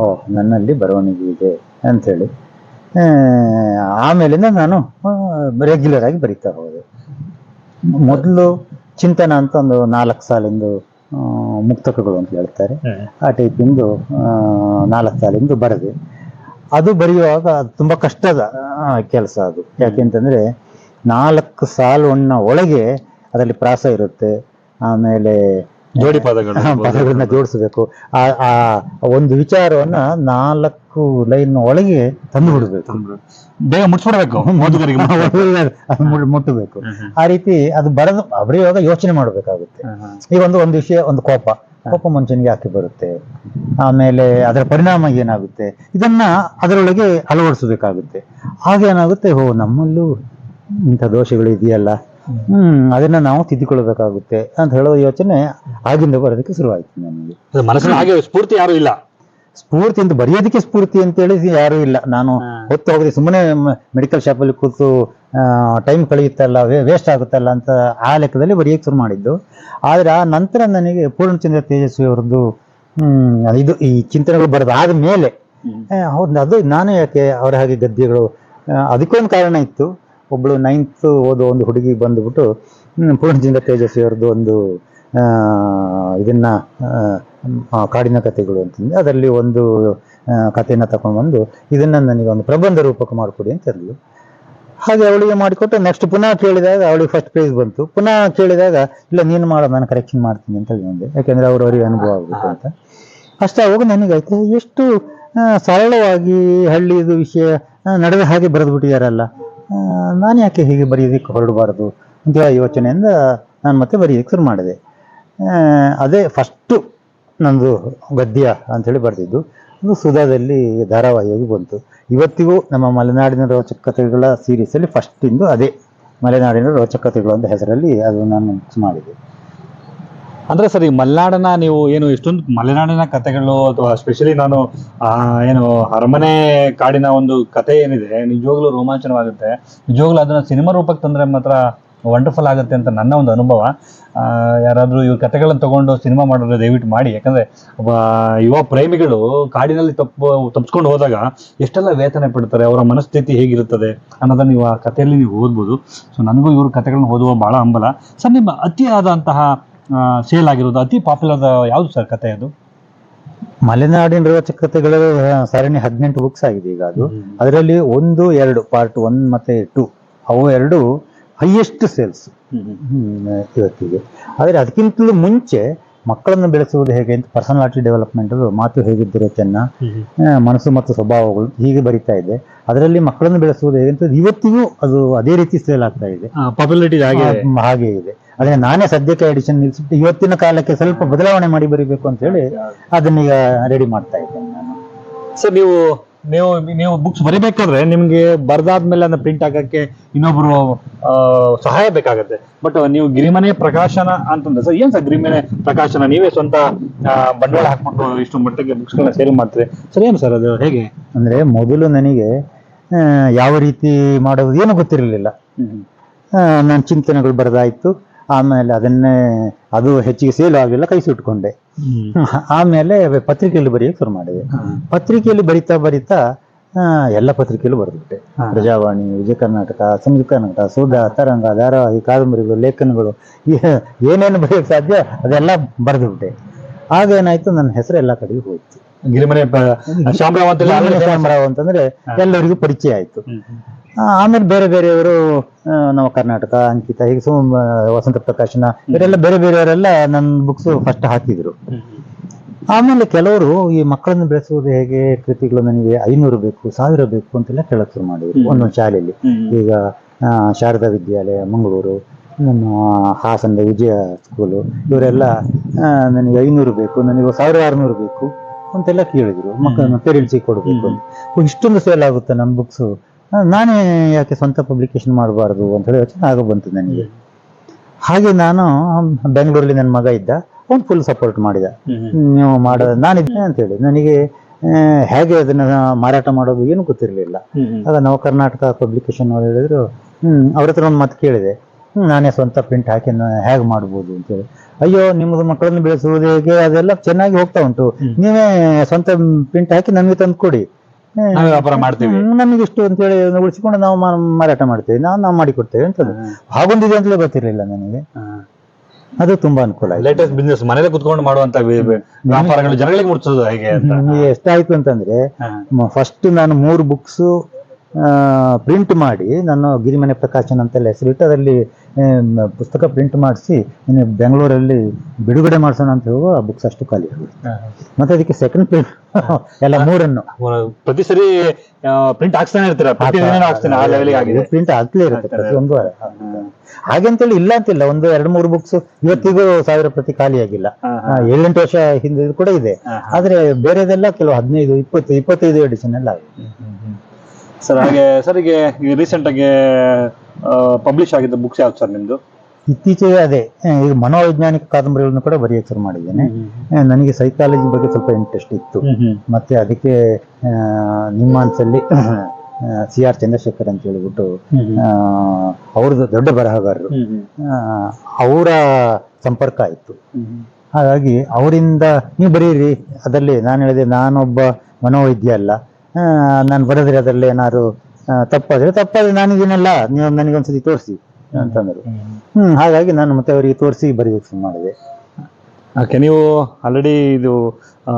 [SPEAKER 2] ಓ ನನ್ನಲ್ಲಿ ಬರವಣಿಗೆ ಇದೆ ಅಂಥೇಳಿ ಆಮೇಲಿಂದ ನಾನು ರೆಗ್ಯುಲರ್ ಆಗಿ ಬರೀತಾ ಹೋದೆ. ಮೊದಲು ಚಿಂತನ ಅಂತ ಒಂದು ನಾಲ್ಕು ಸಾಲಿಂದು ಮುಕ್ತಕಗಳು ಅಂತ ಹೇಳ್ತಾರೆ. ಆ ಟೈಪಿಂದು ನಾಲ್ಕು ಸಾಲಿಂದು ಬರೆದೆ. ಅದು ಬರೆಯುವಾಗ ಅದು ತುಂಬ ಕಷ್ಟದ ಕೆಲಸ ಅದು. ಯಾಕೆಂತಂದ್ರೆ ನಾಲ್ಕು ಸಾಲುವನ್ನ ಒಳಗೆ ಅದರಲ್ಲಿ ಪ್ರಾಸ ಇರುತ್ತೆ. ಆಮೇಲೆ
[SPEAKER 1] ಜೋಡಿ ಪದಗಳು
[SPEAKER 2] ಪದಗಳನ್ನ ಜೋಡಿಸಬೇಕು. ಆ ಆ ಒಂದು ವಿಚಾರವನ್ನ ನಾಲ್ಕು ಲೈನ್ ಒಳಗೆ ತಂದು ಬಿಡಬೇಕು.
[SPEAKER 1] ಬೇಗ ಮುಟ್ಸ್ಬಿಡ್ಬೇಕು. ಓದುಗರಿಗೆ
[SPEAKER 2] ಮುಟ್ಟಬೇಕು ಆ ರೀತಿ ಅದು ಬರೆದು ಬರೆಯುವಾಗ ಯೋಚನೆ ಮಾಡಬೇಕಾಗುತ್ತೆ. ಈಗ ಒಂದು ಒಂದು ವಿಷಯ ಒಂದು ಕೋಪ. ಕೋಪ ಮನುಷ್ಯನಿಗೆ ಯಾಕೆ ಬರುತ್ತೆ? ಆಮೇಲೆ ಅದರ ಪರಿಣಾಮ ಏನಾಗುತ್ತೆ? ಇದನ್ನ ಅದರೊಳಗೆ ಅಳವಡಿಸಬೇಕಾಗುತ್ತೆ. ಹಾಗೇನಾಗುತ್ತೆ ಏನಾಗುತ್ತೆ? ಓ ನಮ್ಮಲ್ಲೂ ಇಂಥ ದೋಷಗಳು ಇದೆಯಲ್ಲ. ಹ್ಮ್. ಅದನ್ನ ನಾವು ತಿದ್ದಿಕೊಳ್ಬೇಕಾಗುತ್ತೆ ಅಂತ ಹೇಳೋ ಯೋಚನೆ ಆಗಿಂದ ಬರೋದಕ್ಕೆ ಶುರುವಾಯ್ತು ನನಗೆ
[SPEAKER 1] ಮನಸ್ಸಿನ ಹಾಗೆ ಸ್ಫೂರ್ತಿ ಯಾರು ಇಲ್ಲ.
[SPEAKER 2] ಸ್ಫೂರ್ತಿ ಅಂತ ಬರೆಯೋದಕ್ಕೆ ಸ್ಫೂರ್ತಿ ಅಂತೇಳಿ ಯಾರು ಇಲ್ಲ. ನಾನು ಹೊತ್ತು ಹೋಗದೆ ಸುಮ್ಮನೆ ಮೆಡಿಕಲ್ ಶಾಪಲ್ಲಿ ಕೂತು ಟೈಮ್ ಕಳೆಯುತ್ತಲ್ಲ ವೇಸ್ಟ್ ಆಗುತ್ತಲ್ಲ ಅಂತ ಆ ಲೆಕ್ಕದಲ್ಲಿ ಬರೆಯೋಕೆ ಶುರು ಮಾಡಿದ್ದು. ಆದ್ರೆ ಆ ನಂತರ ನನಗೆ ಪೂರ್ಣಚಂದ್ರ ತೇಜಸ್ವಿ ಅವರದ್ದು ಹ್ಮ್ ಇದು ಈ ಚಿಂತನೆಗಳು ಬರೆದಾದ ಮೇಲೆ ಹೌದು ಅದು ನಾನು ಯಾಕೆ ಅವರ ಹಾಗೆ ಗದ್ಯಗಳು ಅದಕ್ಕೊಂದು ಕಾರಣ ಇತ್ತು. ಒಬ್ಳು ನೈನ್ತ್ ಓದೋ ಒಂದು ಹುಡುಗಿ ಬಂದುಬಿಟ್ಟು ಪೂರ್ಣಚಂದ್ರ ತೇಜಸ್ವಿ ಅವ್ರದ್ದು ಒಂದು ಇದನ್ನ ಕಾಡಿನ ಕಥೆಗಳು ಅಂತಂದ್ರೆ ಅದರಲ್ಲಿ ಒಂದು ಕಥೆನ ತಗೊಂಡು ತಗೊಂಡ್ಬಂದು ಇದನ್ನ ನನಗೆ ಒಂದು ಪ್ರಬಂಧ ರೂಪಕ ಮಾಡಿಕೊಡಿ ಅಂತ ಹೇಳಿದ್ರು ಹಾಗೆ ಅವಳಿಗೆ ಮಾಡಿಕೊಟ್ಟು ನೆಕ್ಸ್ಟ್ ಪುನಃ ಕೇಳಿದಾಗ ಅವಳಿಗೆ ಫಸ್ಟ್ ಪ್ರೈಸ್ ಬಂತು. ಪುನಃ ಕೇಳಿದಾಗ, ಇಲ್ಲ, ನೀನು ಮಾಡೋ, ನಾನು ಕರೆಕ್ಷನ್ ಮಾಡ್ತೀನಿ ಅಂತ ಹೇಳಿದೆ ಯಾಕೆಂದ್ರೆ ಅವ್ರವರಿಗೆ ಅನುಭವ ಆಗಬೇಕು ಅಂತ. ಅವಾಗ ನನಗಾಯ್ತು, ಎಷ್ಟು ಸರಳವಾಗಿ ಹಳ್ಳಿದು ವಿಷಯ ನಡೆದ ಹಾಗೆ ಬರೆದು ಬಿಟ್ಟಿದಾರಲ್ಲ ನಾನು ಯಾಕೆ ಹೀಗೆ ಬರೆಯೋದಕ್ಕೆ ಹೊರಡಬಾರ್ದು ಅಂತ ಹೇಳೋ ಯೋಚನೆಯಿಂದ ನಾನು ಮತ್ತೆ ಬರೆಯೋದಕ್ಕೆ ಶುರು ಮಾಡಿದೆ. ಅದೇ ಫಸ್ಟು ನಂದು ಗದ್ಯ ಅಂಥೇಳಿ ಬರೆದಿದ್ದು. ಅದು ಸುಧಾದಲ್ಲಿ ಧಾರಾವಾಹಿಯಾಗಿ ಬಂತು. ಇವತ್ತಿಗೂ ನಮ್ಮ ಮಲೆನಾಡಿನ ರೋಚಕತೆಗಳ ಸೀರೀಸಲ್ಲಿ ಫಸ್ಟಿಂದು ಅದೇ ಮಲೆನಾಡಿನ ರೋಚಕತೆಗಳು ಅಂತ ಹೆಸರಲ್ಲಿ ಅದು ನಾನು ಮಾಡಿದೆ.
[SPEAKER 1] ಅಂದ್ರೆ ಸರ್ ಈ ಮಲೆನಾಡನ್ನ ನೀವು ಏನು ಇಷ್ಟೊಂದು ಮಲೆನಾಡಿನ ಕಥೆಗಳು ಅಥವಾ ಸ್ಪೆಷಲಿ ನಾನು, ಆ, ಏನು ಅರಮನೆ ಕಾಡಿನ ಒಂದು ಕತೆ ಏನಿದೆ, ನಿಜವಾಗ್ಲೂ ರೋಮಾಂಚನವಾಗುತ್ತೆ. ನಿಜವಾಗ್ಲೂ ಅದನ್ನ ಸಿನಿಮಾ ರೂಪಕ್ಕೆ ತಂದ್ರೆ ಮಾತ್ರ ವಂಡರ್ಫುಲ್ ಆಗುತ್ತೆ ಅಂತ ನನ್ನ ಒಂದು ಅನುಭವ. ಯಾರಾದರೂ ಇವ್ರ ಕಥೆಗಳನ್ನ ತಗೊಂಡು ಸಿನಿಮಾ ಮಾಡಿದ್ರೆ ದಯವಿಟ್ಟು ಮಾಡಿ. ಯಾಕಂದ್ರೆ ಒಬ್ಬ ಯುವ ಪ್ರೇಮಿಗಳು ಕಾಡಿನಲ್ಲಿ ತಪ್ಪು ತಪ್ಪಿಸ್ಕೊಂಡು ಹೋದಾಗ ಎಷ್ಟೆಲ್ಲ ವೇತನ ಪಡ್ತಾರೆ, ಅವರ ಮನಸ್ಥಿತಿ ಹೇಗಿರುತ್ತದೆ ಅನ್ನೋದನ್ನ ನೀವು ಆ ಕಥೆಯಲ್ಲಿ ನೀವು ಓದ್ಬೋದು. ಸೊ ನನಗೂ ಇವ್ರ ಕಥೆಗಳನ್ನ ಓದುವ ಬಹಳ ಹಂಬಲ. ಸರ್, ನಿಮ್ಮ ಅತಿಯಾದಂತಹ ಸೇಲ್ ಆಗಿರೋದು. ಅತಿ ಪಾಪ್ಯುಲರ್ ಯಾವ್ದು ಸರ್ ಕತೆ ಅದು?
[SPEAKER 2] ಮಲೆನಾಡಿನ ರೋಚಕತೆಗಳ ಸರಣಿ ಹದಿನೆಂಟು ಬುಕ್ಸ್ ಆಗಿದೆ ಈಗ ಅದು. ಅದರಲ್ಲಿ ಒಂದು ಎರಡು ಪಾರ್ಟ್ ಒನ್ ಮತ್ತೆ ಟು ಅವು ಎರಡು ಹೈಯೆಸ್ಟ್ ಸೇಲ್ಸ್ ಇವತ್ತಿಗೆ. ಆದರೆ ಅದಕ್ಕಿಂತಲೂ ಮುಂಚೆ ಮಕ್ಕಳನ್ನು ಬೆಳೆಸುವುದು ಹೇಗೆ ಅಂತ ಪರ್ಸನಾಲಿಟಿ ಡೆವಲಪ್ಮೆಂಟ್ ಮಾತು ಹೇಗಿದ್ದಿರುತ್ತೆ ಚೆನ್ನ ಆ, ಮನಸ್ಸು ಮತ್ತು ಸ್ವಭಾವಗಳು ಹೀಗೆ ಬರಿತಾ ಇದೆ. ಅದರಲ್ಲಿ ಮಕ್ಕಳನ್ನು ಬೆಳೆಸುವುದು ಹೇಗೆ ಅಂತ ಇವತ್ತಿಗೂ ಅದು ಅದೇ ರೀತಿ ಸೇಲ್ ಆಗ್ತಾ ಇದೆ.
[SPEAKER 1] ಪಾಪ್ಯುಲಾರಿಟಿ ಹಾಗೆ
[SPEAKER 2] ಇದೆ. ಅದೇ ನಾನೇ ಸದ್ಯಕ್ಕೆ ಎಡಿಷನ್ ನಿಲ್ಸಿಬಿಟ್ಟು ಇವತ್ತಿನ ಕಾಲಕ್ಕೆ ಸ್ವಲ್ಪ ಬದಲಾವಣೆ ಮಾಡಿ ಬರೀಬೇಕು ಅಂತ ಹೇಳಿ ಅದನ್ನೀಗ ರೆಡಿ ಮಾಡ್ತಾ ಇದ್ದೇನೆ ನಾನು.
[SPEAKER 1] ಸರ್ ನೀವು ನೀವು ನೀವು ಬುಕ್ಸ್ ಬರಿಬೇಕಾದ್ರೆ ನಿಮ್ಗೆ ಬರ್ದಾದ್ಮೇಲೆ ಅದನ್ನ ಪ್ರಿಂಟ್ ಹಾಕಕ್ಕೆ ಇನ್ನೊಬ್ರು ಸಹಾಯ ಬೇಕಾಗತ್ತೆ. ಬಟ್ ನೀವು ಗಿರಿಮನೆ ಪ್ರಕಾಶನ ಅಂತಂದ್ರೆ ಸರ್ ಏನ್ ಸರ್ ಗಿರಿಮನೆ ಪ್ರಕಾಶನ? ನೀವೇ ಸ್ವಂತ ಬಂಡವಾಳ ಹಾಕ್ಬಿಟ್ಟು ಇಷ್ಟು ಮಟ್ಟಕ್ಕೆ ಬುಕ್ಸ್ ಗಳನ್ನ ಸೇಲ್ ಮಾಡ್ತೀರಿ? ಸರ್ ಏನು ಸರ್ ಅದು? ಹೇಗೆ?
[SPEAKER 2] ಅಂದ್ರೆ ಮೊದಲು ನನಗೆ ಯಾವ ರೀತಿ ಮಾಡೋದು ಏನು ಗೊತ್ತಿರಲಿಲ್ಲ. ನಾನು ಚಿಂತನೆಗಳು ಬರೆದಾಯ್ತು. ಆಮೇಲೆ ಅದನ್ನೇ ಅದು ಹೆಚ್ಚಿಗೆ ಸೇಲ್ ಆಗಲಿಲ್ಲ ಕೈ ಸುಟ್ಕೊಂಡೆ. ಆಮೇಲೆ ಪತ್ರಿಕೆಯಲ್ಲಿ ಬರೆಯಕ್ಕೆ ಶುರು ಮಾಡಿದೆ. ಪತ್ರಿಕೆಯಲ್ಲಿ ಬರಿತಾ ಬರಿತಾ ಆ, ಎಲ್ಲ ಪತ್ರಿಕೆಯಲ್ಲೂ ಬರೆದ್ಬಿಟ್ಟೆ. ಪ್ರಜಾವಾಣಿ ವಿಜಯ ಕರ್ನಾಟಕ ಸಂಯುಕ್ತ ಕರ್ನಾಟಕ ಸುಧಾ ತರಂಗ ಧಾರಾವಾಹಿ ಕಾದಂಬರಿಗಳು ಲೇಖನಗಳು ಏನೇನು ಬರೆಯೋಕ್ಕೆ ಸಾಧ್ಯ ಅದೆಲ್ಲ ಬರೆದ್ಬಿಟ್ಟೆ. ಆಗ ಏನಾಯ್ತು ನನ್ನ ಹೆಸರು ಎಲ್ಲ ಕಡೆಗೂ ಹೋಯ್ತು.
[SPEAKER 1] ಗಿರಿಮನೆ ಶಾಮರಾವ್
[SPEAKER 2] ಅಂತಂದ್ರೆ ಎಲ್ಲರಿಗೂ ಪರಿಚಯ ಆಯ್ತು. ಆಮೇಲೆ ಬೇರೆ ಬೇರೆಯವರು ನಮ್ಮ ಕರ್ನಾಟಕ ಅಂಕಿತ ಹೀಗೆ ಸುಮ್ ವಸಂತ ಪ್ರಕಾಶನ ಇವರೆಲ್ಲ ಬೇರೆ ಬೇರೆಯವರೆಲ್ಲ ನನ್ನ ಬುಕ್ಸ್ ಫಸ್ಟ್ ಹಾಕಿದ್ರು. ಆಮೇಲೆ ಕೆಲವರು ಈ ಮಕ್ಕಳನ್ನು ಬೆಳೆಸುವುದು ಹೇಗೆ ಕೃತಿಗಳು ನನಗೆ ಐನೂರು ಬೇಕು ಸಾವಿರ ಬೇಕು ಅಂತೆಲ್ಲ ಕೇಳಕ್ ಶುರು ಮಾಡಿದ್ರು ಒಂದೊಂದು ಶಾಲೆಯಲ್ಲಿ. ಈಗ ಆ, ಶಾರದಾ ವಿದ್ಯಾಲಯ ಮಂಗಳೂರು ನಮ್ಮ ಹಾಸನದ ವಿಜಯ ಸ್ಕೂಲು ಇವರೆಲ್ಲ ನನಗೆ ಐನೂರು ಬೇಕು ನನಗೆ ಸಾವಿರ ಆರುನೂರು ಬೇಕು ಅಂತೆಲ್ಲ ಕೇಳಿದ್ರು. ಮಕ್ಕಳನ್ನ ಪೇರೆಂಟ್ಸಿಗೆ ಕೊಡಬೇಕು ಅಂತ. ಇಷ್ಟೊಂದು ಸೇಲ್ ಆಗುತ್ತೆ ನಮ್ಮ ಬುಕ್ಸು ನಾನೇ ಯಾಕೆ ಸ್ವಂತ ಪಬ್ಲಿಕೇಶನ್ ಮಾಡಬಾರ್ದು ಅಂತ ಹೇಳಿ ಯೋಚನೆ ಆಗ ಬಂತು ನನಗೆ. ಹಾಗೆ ನಾನು ಬೆಂಗಳೂರಲ್ಲಿ ನನ್ನ ಮಗ ಇದ್ದ ಅವ್ನು ಫುಲ್ ಸಪೋರ್ಟ್ ಮಾಡಿದ. ನೀವು ಮಾಡ ನಾನಿದ್ದೆ ಅಂತೇಳಿ ನನಗೆ ಆ, ಹೇಗೆ ಅದನ್ನ ಮಾರಾಟ ಮಾಡೋದು ಏನು ಗೊತ್ತಿರಲಿಲ್ಲ. ಆಗ ನವ ಕರ್ನಾಟಕ ಪಬ್ಲಿಕೇಶನ್ ಅವ್ರು ಹೇಳಿದ್ರು ಹ್ಮ್ ಅವ್ರ ಹತ್ರ ಒಂದು ಮಾತು ಕೇಳಿದೆ. ನಾನೇ ಸ್ವಂತ ಪ್ರಿಂಟ್ ಹಾಕಿ ಹೇಗೆ ಮಾಡ್ಬೋದು ಅಂತೇಳಿ ಅಯ್ಯೋ ನಿಮ್ಮದು ಮಕ್ಕಳನ್ನು ಬೆಳೆಸುವುದು ಹೇಗೆ ಅದೆಲ್ಲ ಚೆನ್ನಾಗಿ ಹೋಗ್ತಾ ಉಂಟು. ನೀವೇ ಸ್ವಂತ ಪ್ರಿಂಟ್ ಹಾಕಿ ನಮಗೆ ತಂದು ಕೊಡಿ
[SPEAKER 1] ನಾವೇ ವ್ಯಾಪಾರ ಮಾಡ್ತೀವಿ.
[SPEAKER 2] ನಮಗೆ ಇಷ್ಟು ಅಂತೇಳಿ ಉಳಿಸಿಕೊಂಡು ನಾವು ಮಾರಾಟ ಮಾಡ್ತೇವೆ. ನಾವು ನಾವು ಮಾಡಿಕೊಡ್ತೇವೆ ಅಂತ ಹಾಗೊಂದಿದೆ ಅಂತಲೇ ಗೊತ್ತಿರಲಿಲ್ಲ ನನಗೆ. ಅದು ತುಂಬಾ ಅನುಕೂಲ
[SPEAKER 1] ಲೇಟೆಸ್ಟ್ ಬಿಸ್ನೆಸ್ ಮನೇಲೆ ಕುತ್ಕೊಂಡು ಮಾಡುವಂತ ವ್ಯಾಪಾರಗಳು ಜನಗಳಿಗೆ ಮುಟ್ಸೋದು ಹೇಗೆ
[SPEAKER 2] ಎಷ್ಟಾಯ್ತು ಅಂತಂದ್ರೆ. ಫಸ್ಟ್ ನಾನು ಮೂರು ಬುಕ್ಸ್ ಪ್ರಿಂಟ್ ಮಾಡಿ ನಾನು ಗಿರಿಮನೆ ಪ್ರಕಾಶನ್ ಅಂತೆಲ್ಲ ಹೆಸರಿಟ್ಟು ಅದರಲ್ಲಿ ಪುಸ್ತಕ ಪ್ರಿಂಟ್ ಮಾಡಿಸಿ ಬೆಂಗಳೂರಲ್ಲಿ ಬಿಡುಗಡೆ ಮಾಡಿಸೋಣ ಅಂತ ಹೇಳುವ ಆ ಬುಕ್ಸ್ ಅಷ್ಟು ಖಾಲಿ. ಮತ್ತೆ ಅದಕ್ಕೆ ಸೆಕೆಂಡ್ ಪ್ರಿಂಟ್ ಎಲ್ಲ ಮೂರನ್ನು.
[SPEAKER 1] ಪ್ರತಿ ಸರಿ ಪ್ರಿಂಟ್ ಹಾಕ್ಸ್ತಾನೆ ಇರ್ತೀರ?
[SPEAKER 2] ಪ್ರಿಂಟ್ ಆಗ್ಲೇ ಇರುತ್ತೆ ಪ್ರತಿಯೊಂದು ವಾರ. ಹಾಗಂತೇಳಿ ಇಲ್ಲ ಅಂತಿಲ್ಲ. ಒಂದು ಎರಡು ಮೂರು ಬುಕ್ಸ್ ಇವತ್ತಿಗೂ ಸಾವಿರ ಪ್ರತಿ ಖಾಲಿ ಆಗಿಲ್ಲ. ಏಳೆಂಟು ವರ್ಷ ಹಿಂದೆ ಕೂಡ ಇದೆ. ಆದ್ರೆ ಬೇರೆದೆಲ್ಲ ಕೆಲವು ಹದಿನೈದು ಇಪ್ಪತ್ತು ಇಪ್ಪತ್ತೈದು ಎಡಿಷನ್ ಎಲ್ಲ ಆಗಿದೆ.
[SPEAKER 1] ಸರ್ ಹಾಗೆ ಸರ್ ಈಗ ರೀಸೆಂಟ್ ಆಗಿ ಪಬ್ಲಿಷ್ ಆಗಿದ್ದ ಬುಕ್ಸ್ ಯಾವ್ದು ಸರ್ ನಿಮ್ದು?
[SPEAKER 2] ಇತ್ತೀಚೆಗೆ ಅದೇ ಈಗ ಮನೋವೈಜ್ಞಾನಿಕ ಕಾದಂಬರಿಗಳನ್ನು ಕೂಡ ಬರೆಯಕ್ಕೆ ಶುರು ಮಾಡಿದ್ದೇನೆ ನನಗೆ ಸೈಕಾಲಜಿ ಬಗ್ಗೆ ಸ್ವಲ್ಪ ಇಂಟ್ರೆಸ್ಟ್ ಇತ್ತು. ಮತ್ತೆ ಅದಕ್ಕೆ ನಿಮ್ಮ ಅನ್ಸಲ್ಲಿ ಸಿ ಆರ್ ಚಂದ್ರಶೇಖರ್ ಅಂತ ಹೇಳಿಬಿಟ್ಟು ಅವ್ರದ್ದು ದೊಡ್ಡ ಬರಹಗಾರರು. ಅವರ ಸಂಪರ್ಕ ಆಯಿತು. ಹಾಗಾಗಿ ಅವರಿಂದ ನೀವು ಬರೀರಿ ಅದರಲ್ಲಿ ನಾನು ಹೇಳಿದೆ ನಾನೊಬ್ಬ ಮನೋವೈದ್ಯ ಅಲ್ಲ. ನಾನು ಬರೆದ್ರೆ ಅದರಲ್ಲಿ ಏನಾದ್ರು ತಪ್ಪಾದ್ರೆ ತಪ್ಪಾದ್ರೆ ನನಗೇನಲ್ಲ ನೀವು ನನಗೊಂದ್ಸತಿ ತೋರಿಸಿ ಅಂತಂದ್ರು. ಹ್ಮ್ ಹಾಗಾಗಿ ನಾನು ಮತ್ತೆ ಅವರಿಗೆ ತೋರಿಸಿ ಬರೀಬೇಕು ಶುರು ಮಾಡಿದೆ.
[SPEAKER 1] ಓಕೆ ನೀವು ಆಲ್ರೆಡಿ ಇದು ಆ,